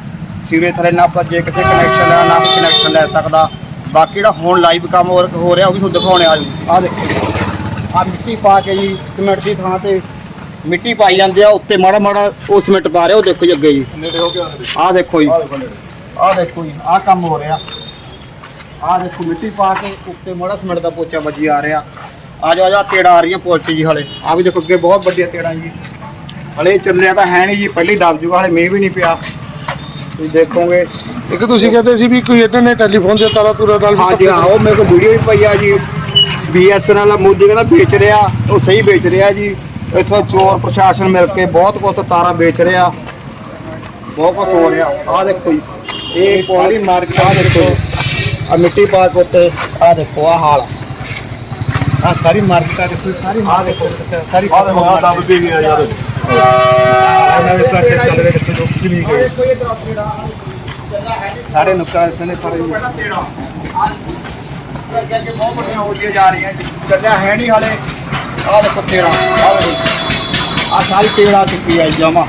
ਸੀਵਰੇਜ ਥੱਲੇ ਨੱਪ ਜੇ ਕਿਸੇ ਕਨੈਕਸ਼ਨ ਲੈਣਾ ਨਾ ਕਨੈਕਸ਼ਨ ਲੈ ਸਕਦਾ। ਬਾਕੀ ਜਿਹੜਾ ਹੁਣ ਲਾਈਵ ਕੰਮ ਹੋ ਹੋ ਰਿਹਾ, ਉਹ ਵੀ ਤੁਹਾਨੂੰ ਦਿਖਾਉਣੇ ਆ ਆ ਦੇਖੋ ਆ ਮਿੱਟੀ ਪਾ ਕੇ ਜੀ, ਸਿਮੈਂਟ ਦੀ ਥਾਂ ਤੇ ਮਿੱਟੀ ਪਾਈ ਜਾਂਦੇ ਆ ਉੱਤੇ ਮਾੜਾ ਮਾੜਾ ਉਹ ਸਿਮੈਂਟ ਪਾ ਰਿਹਾ ਉਹ ਦੇਖੋ ਜੀ ਅੱਗੇ ਜੀ। ਨੇੜੇ ਹੋ ਗਿਆ ਆਹ ਦੇਖੋ ਜੀ। ਆਹ ਦੇਖੋ ਜੀ ਆਹ ਕੰਮ ਹੋ ਰਿਹਾ। ਆਹ ਦੇਖੋ ਮਿੱਟੀ ਪਾ ਕੇ ਉੱਤੇ ਮਾੜਾ ਸਿਮੈਂਟ ਦਾ ਪੋਚਾ ਵੱਜੀ ਆ ਰਿਹਾ। ਆ ਜਾ ਆ ਜਾ ਤੇੜਾ ਆ ਰਹੀਆਂ ਪੁਲ 'ਚ ਜੀ ਹਲੇ। ਆ ਵੀ ਦੇਖੋ ਅੱਗੇ ਬਹੁਤ ਵੱਡੀਆਂ ਤੇੜਾਂ ਜੀ। ਹਲੇ ਚੱਲਿਆ ਤਾਂ ਹੈ ਨਹੀਂ ਜੀ ਪਹਿਲੀ ਦਬ ਜੂਗਾ ਹਲੇ ਮੀਂਹ ਵੀ ਨਹੀਂ ਪਿਆ। ਤੁਸੀਂ ਦੇਖੋਗੇ। ਇੱਕ ਤੁਸੀਂ ਕਹਿੰਦੇ ਸੀ ਵੀ ਕੋਈ ਇਹਨਾਂ ਨੇ ਟੈਲੀਫੋਨ ਦੇ ਤਾਰਾ ਤੁਰਾ ਨਾਲ ਹਾਂਜੀ ਹਾਂ ਉਹ ਮੇਰੇ ਕੋਲ ਵੀਡੀਓ ਵੀ ਪਈ ਆ ਜੀ। ਬੀਐਸਐਨਐਲ ਵਾਲਾ ਮੋਦੀ ਕਹਿੰਦਾ ਵੇਚ ਰਿਹਾ ਉਹ ਸਹੀ ਵੇਚ ਰਿਹਾ ਜੀ। ਇੱਥੋਂ ਚੋਰ ਪ੍ਰਸ਼ਾਸਨ ਮਿਲ ਕੇ ਬਹੁਤ ਕੁਛ ਤਾਰਾ ਵੇਚ ਰਿਹਾ। ਬਹੁਤ ਕੁਛ ਹੋ ਰਿਹਾ। ਆਹ ਦੇਖੋ ਜੀ ਇਹ ਪੌੜੀ ਮਾਰਕੀਟ ਆ ਦੇਖੋ ਆ ਮਿੱਟੀ ਪਾ ਕੇ ਉੱਤੇ ਆ ਦੇਖੋ ਆ ਹਾਲ ਆ। ਸਾਰੀ ਮਾਰਕੀਟ ਆ ਦੇਖੋ ਸਾਰੀ ਆ ਦੇਖੋ ਸਾਰੀ ਆਹ ਦੇਖੋ ਆਹ ਦੱਬ ਵੀ ਗਿਆ ਯਾਰ। ਇਹਨਾਂ ਦੇ ਪੈਸੇ ਚੱਲ ਰਹੇ ਦੇਖੋ ਜੋ ਕੁਝ ਨਹੀਂ ਗਏ ਸਾਰੇ ਨੁਕਸਾਨ ਇਤਨੇ ਸਾਰੇ ਅੱਗੇ ਬਹੁਤ ਵੱਡੀਆਂ ਹੋਈਆਂ ਜਾ ਰਹੀਆਂ ਚੱਲਿਆ ਹੈ ਨਹੀਂ ਹਾਲੇ। ਆਹ ਦੇਖੋ ਤੇਰਾ, ਆਹ ਦੇਖੋ ਆਹ ਸਾਰੀ ਤੇੜਾ ਚੁੱਕੀ ਆ ਜਮਾ।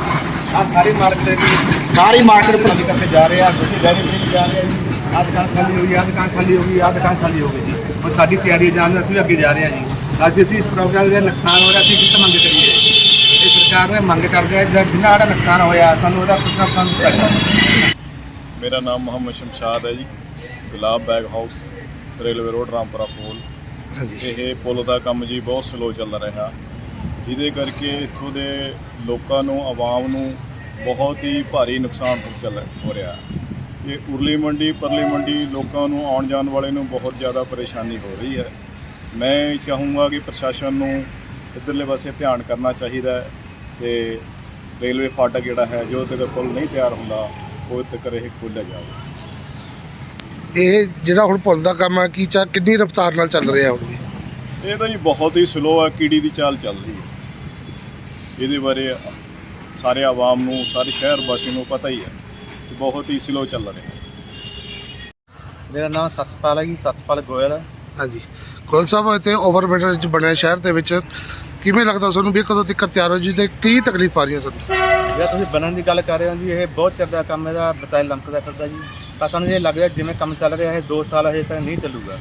ਆਹ ਸਾਰੀ ਮਾਰਕੀਟ ਦੀ ਸਾਰੀ ਮਾਰਕੀਟ ਬੰਦ ਕਰਕੇ ਜਾ ਰਹੇ ਆ ਤੁਸੀਂ ਲੈ ਨਹੀਂ ਜਾ ਰਹੇ ਆ ਆਹ ਦੁਕਾਨ ਖਾਲੀ ਹੋ ਗਈ, ਆਹ ਦੁਕਾਨ ਖਾਲੀ ਹੋ ਗਈ, ਆਹ ਦੁਕਾਨ ਖਾਲੀ ਹੋ ਗਈ ਜੀ। ਉਹ ਸਾਡੀ ਤਿਆਰੀ ਜਾਣ ਦੀ ਅਸੀਂ ਵੀ ਅੱਗੇ ਜਾ ਰਹੇ ਹਾਂ ਜੀ। ਅਸੀਂ ਅਸੀਂ ਇਸ ਪ੍ਰੋਗਰਾਮ ਦਾ ਨੁਕਸਾਨ ਹੋ ਰਿਹਾ, ਅਸੀਂ ਕਿਸ ਮੰਗ ਕਰੀਏ? ਇਹ ਸਰਕਾਰ ਨੇ ਮੰਗ ਕਰਦੇ ਆ ਜਿੰਨਾ ਸਾਡਾ ਨੁਕਸਾਨ ਹੋਇਆ, ਸਾਨੂੰ ਉਹਦਾ ਕੁਝ ਨੁਕਸਾਨ ਦਿੱਤਾ ਮੇਰਾ ਨਾਮ ਮੁਹੰਮਦ ਸ਼ਮਸ਼ਾਦ ਹੈ ਜੀ, Gulab bag house railway road, Rampura ਪੁਲ ਇਹ ਪੁਲ ਦਾ ਕੰਮ ਜੀ ਬਹੁਤ ਸਲੋ ਚੱਲ ਰਿਹਾ। ਜਿਹਦੇ ਕਰਕੇ ਇੱਥੋਂ ਦੇ ਲੋਕਾਂ ਨੂੰ, ਆਵਾਮ ਨੂੰ ਬਹੁਤ ਹੀ ਭਾਰੀ ਨੁਕਸਾਨ ਚੱਲ ਹੋ ਰਿਹਾ। ਇਹ ਉਰਲੀ ਮੰਡੀ, ਪਰਲੀ ਮੰਡੀ ਲੋਕਾਂ ਨੂੰ ਆਉਣ ਜਾਣ ਵਾਲੇ ਨੂੰ ਬਹੁਤ ਜ਼ਿਆਦਾ ਪਰੇਸ਼ਾਨੀ ਹੋ ਰਹੀ ਹੈ। ਮੈਂ ਚਾਹੂੰਗਾ ਕਿ ਪ੍ਰਸ਼ਾਸਨ ਨੂੰ ਇੱਧਰਲੇ ਪਾਸੇ ਧਿਆਨ ਕਰਨਾ ਚਾਹੀਦਾ ਹੈ ਤੇ ਰੇਲਵੇ ਫਾਟਕ ਜਿਹੜਾ ਹੈ, ਜੋ ਤੱਕ ਪੁਲ ਨਹੀਂ ਤਿਆਰ ਹੁੰਦਾ, ਉਹ ਤੱਕ ਇਹ ਖੋਲ੍ਹਿਆ ਜਾਵੇ। ਇਹ ਜਿਹੜਾ ਹੁਣ ਪੁੱਲ ਦਾ ਕੰਮ ਹੈ ਕੀ ਚਾ ਕਿੰਨੀ ਰਫ਼ਤਾਰ ਨਾਲ ਚੱਲ ਰਿਹਾ ਹੁਣ? ਜੀ? ਇਹ ਤਾਂ ਜੀ ਬਹੁਤ ਹੀ ਸਲੋ ਹੈ ਕੀੜੀ ਦੀ ਚਾਲ ਚੱਲ ਰਹੀ ਹੈ। ਇਹਦੇ ਬਾਰੇ ਸਾਰੇ ਆਵਾਮ ਨੂੰ ਸਾਰੇ ਸ਼ਹਿਰ ਵਾਸੀ ਨੂੰ ਪਤਾ ਹੀ ਹੈ ਕਿ ਬਹੁਤ ਹੀ ਸਲੋ ਚੱਲ ਰਿਹਾ ਹੈ। ਮੇਰਾ ਨਾਮ ਸਤਪਾਲ ਹੈ ਜੀ ਸਤਪਾਲ ਗੋਇਲ। ਹਾਂਜੀ। ਕੋਲ ਸਾਹਿਬ ਇੱਥੇ ਓਵਰਬ੍ਰਿਜ ਬਣਿਆ ਸ਼ਹਿਰ ਦੇ ਵਿੱਚ ਕਿਵੇਂ ਲੱਗਦਾ ਤੁਹਾਨੂੰ ਵੀ ਕਦੋਂ ਤੱਕ ਤਿਆਰ ਹੋ ਜੀ ਤੇ ਕੀ ਤਕਲੀਫ ਆ ਰਹੀ ਹੈ ਤੁਹਾਨੂੰ? ਜਿਹੜਾ ਤੁਸੀਂ ਬਣਨ ਦੀ ਗੱਲ ਕਰ ਰਹੇ ਹੋ ਜੀ ਇਹ ਬਹੁਤ ਚਿਰ ਦਾ ਕੰਮ ਇਹਦਾ ਬਚਾਈ ਲੰਕਦਾ ਫਿਰਦਾ ਜੀ। ਤਾਂ ਸਾਨੂੰ ਇਹ ਲੱਗਦਾ ਜਿਵੇਂ ਕੰਮ ਚੱਲ ਰਿਹਾ ਇਹ 2 ਸਾਲ ਹਜੇ ਤੱਕ ਨਹੀਂ ਚੱਲੂਗਾ।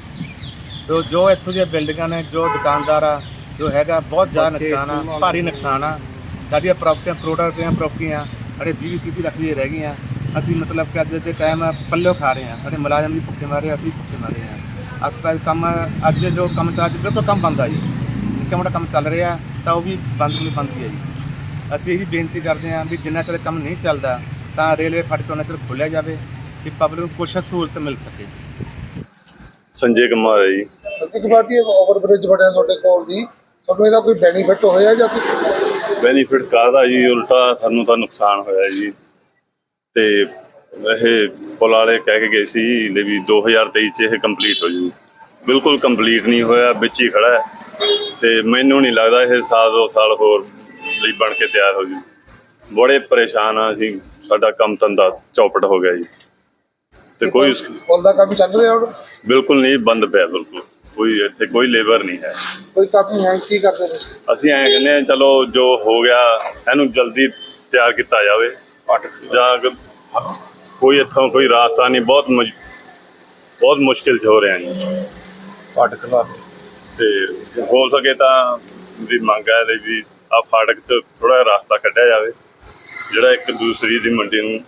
ਤੇ ਜੋ ਇੱਥੋਂ ਦੀਆਂ ਬਿਲਡਿੰਗਾਂ ਨੇ ਜੋ ਦੁਕਾਨਦਾਰ ਆ ਜੋ ਹੈਗਾ ਬਹੁਤ ਜ਼ਿਆਦਾ ਨੁਕਸਾਨ ਆ ਭਾਰੀ ਨੁਕਸਾਨ ਆ। ਸਾਡੀਆਂ ਪ੍ਰਾਪਰਟੀਆਂ ਕਰੋੜਾਂ ਰੁਪਏ ਪ੍ਰਾਪਰਟੀਆਂ ਸਾਡੇ 20 30 ਲੱਖ ਦੀਆਂ ਰਹਿ ਗਈਆਂ। ਅਸੀਂ ਮਤਲਬ ਕਿ ਅੱਜ ਦੇ ਟਾਈਮ ਪੱਲਿਓ ਖਾ ਰਹੇ ਹਾਂ ਸਾਡੇ ਮੁਲਾਜ਼ਮ ਵੀ ਭੁੱਖੇ ਮਾਰੇ ਅਸੀਂ ਭੁੱਖੇ ਮਾਰੇ ਹਾਂ ਅਸਪਾਇ ਕੰਮ ਅੱਜ ਜੋ ਕੰਮ ਚੱਲ ਅੱਜ ਬਿਲਕੁਲ ਕੰਮ ਬੰਦ ਆ ਜੀ। ਮੋਟਾ ਕੰਮ ਚੱਲ ਰਿਹਾ ਤਾਂ ਉਹ ਵੀ ਬੰਦ ਨਹੀਂ ਬੰਦ ਹੀ ਹੈ ਜੀ। ਅਸੀਂ ਇਹ ਵੀ ਬੇਨਤੀ ਕਰਦੇ ਹਾਂ ਵੀ ਜਿੰਨਾ ਚਿਰ ਕੰਮ ਨਹੀਂ ਚੱਲਦਾ ਤਾਂ ਰੇਲਵੇ ਫਾਟਕ ਉਹਨਾਂ ਚਿਰ ਖੋਲ੍ਹਿਆ ਜਾਵੇ ਕਿ ਪਬਲਿਕ ਨੂੰ ਕੁਛ ਸਹੂਲਤ ਮਿਲ ਸਕੇ। ਸੰਜੇ ਕੁਮਾਰ ਹੈ ਜੀ। ਸਤਿ ਕੁਮਾਰ ਓਵਰ ਬ੍ਰਿਜ ਬਣਿਆ ਤੁਹਾਡੇ ਕੋਲ ਦੀ ਤੁਹਾਨੂੰ ਇਹਦਾ ਕੋਈ ਬੈਨੀਫਿਟ ਹੋਇਆ ਜਾਂ ਕੋਈ ਬੈਨੀਫਿਟ ਕਾਹਦਾ ਜੀ? ਉਲਟਾ ਸਾਨੂੰ ਤਾਂ ਨੁਕਸਾਨ ਹੋਇਆ ਜੀ। ਤੇ ਇਹ ਪੁਲ ਵਾਲੇ ਕਹਿ ਕੇ ਗਏ ਸੀ ਲੈ ਵੀ 2023 ਚ ਇਹ ਕੰਪਲੀਟ ਹੋ ਜੂ। ਬਿਲਕੁਲ ਕੰਪਲੀਟ ਨਹੀਂ ਹੋਇਆ ਵਿੱਚ ਹੀ ਖੜਾ ਹੈ। ਤੇ ਮੈਨੂੰ ਨਹੀਂ ਲੱਗਦਾ ਇਹ ਸਾਲ ਦੋ ਸਾਲ ਹੋਰ ਲਈ ਬਣ ਕੇ ਤਿਆਰ ਹੋ ਜੂ ਬੜੇ ਪਰੇਸ਼ਾਨ ਆ ਅਸੀਂ ਸਾਡਾ ਕੰਮ ਧੰਦਾ ਚੌਪਟ ਹੋ ਗਿਆ ਜੀ। ਤੇ ਕੋਈ ਉਸ- ਪੁੱਲ ਦਾ ਕੰਮ ਚੱਲ ਰਿਹਾ ਹੁਣ? ਬਿਲਕੁਲ ਨਹੀਂ ਬੰਦ ਪਿਆ ਬਿਲਕੁਲ। ਕੋਈ ਇੱਥੇ ਕੋਈ ਲੇਬਰ ਨਹੀਂ ਹੈ। ਕੋਈ ਕੰਮ ਨਹੀਂ ਹੈ ਕੀ ਕਰਦੇ ਨੇ? ਅਸੀਂ ਐਂ ਕਹਿੰਦੇ ਆ ਚਲੋ ਜੋ ਹੋ ਗਿਆ ਇਹਨੂੰ ਜਲਦੀ ਤਿਆਰ ਕੀਤਾ ਜਾਵੇ। ਜਾਂ ਕੋਈ ਇੱਥੋਂ ਕੋਈ ਰਾਸਤਾ ਨਹੀਂ ਬਹੁਤ ਬਹੁਤ ਮੁਸ਼ਕਿਲ ਚ ਹੋ ਰਿਹਾ ਜੀ। ਫਾਟਕ ਲਾ ਤੇ ਹੋ ਸਕੇ ਤਾਂ ਵੀ ਮੰਗ ਲਈ ਵੀ ਆ ਫਾਟਕ ਤੇ ਥੋੜਾ ਰਾਸਤਾ ਕੱਢਿਆ ਜਾਵੇ ਜਿਹੜਾ ਇੱਕ ਦੂਸਰੀ ਦੀ ਮੰਡੀ ਨੂੰ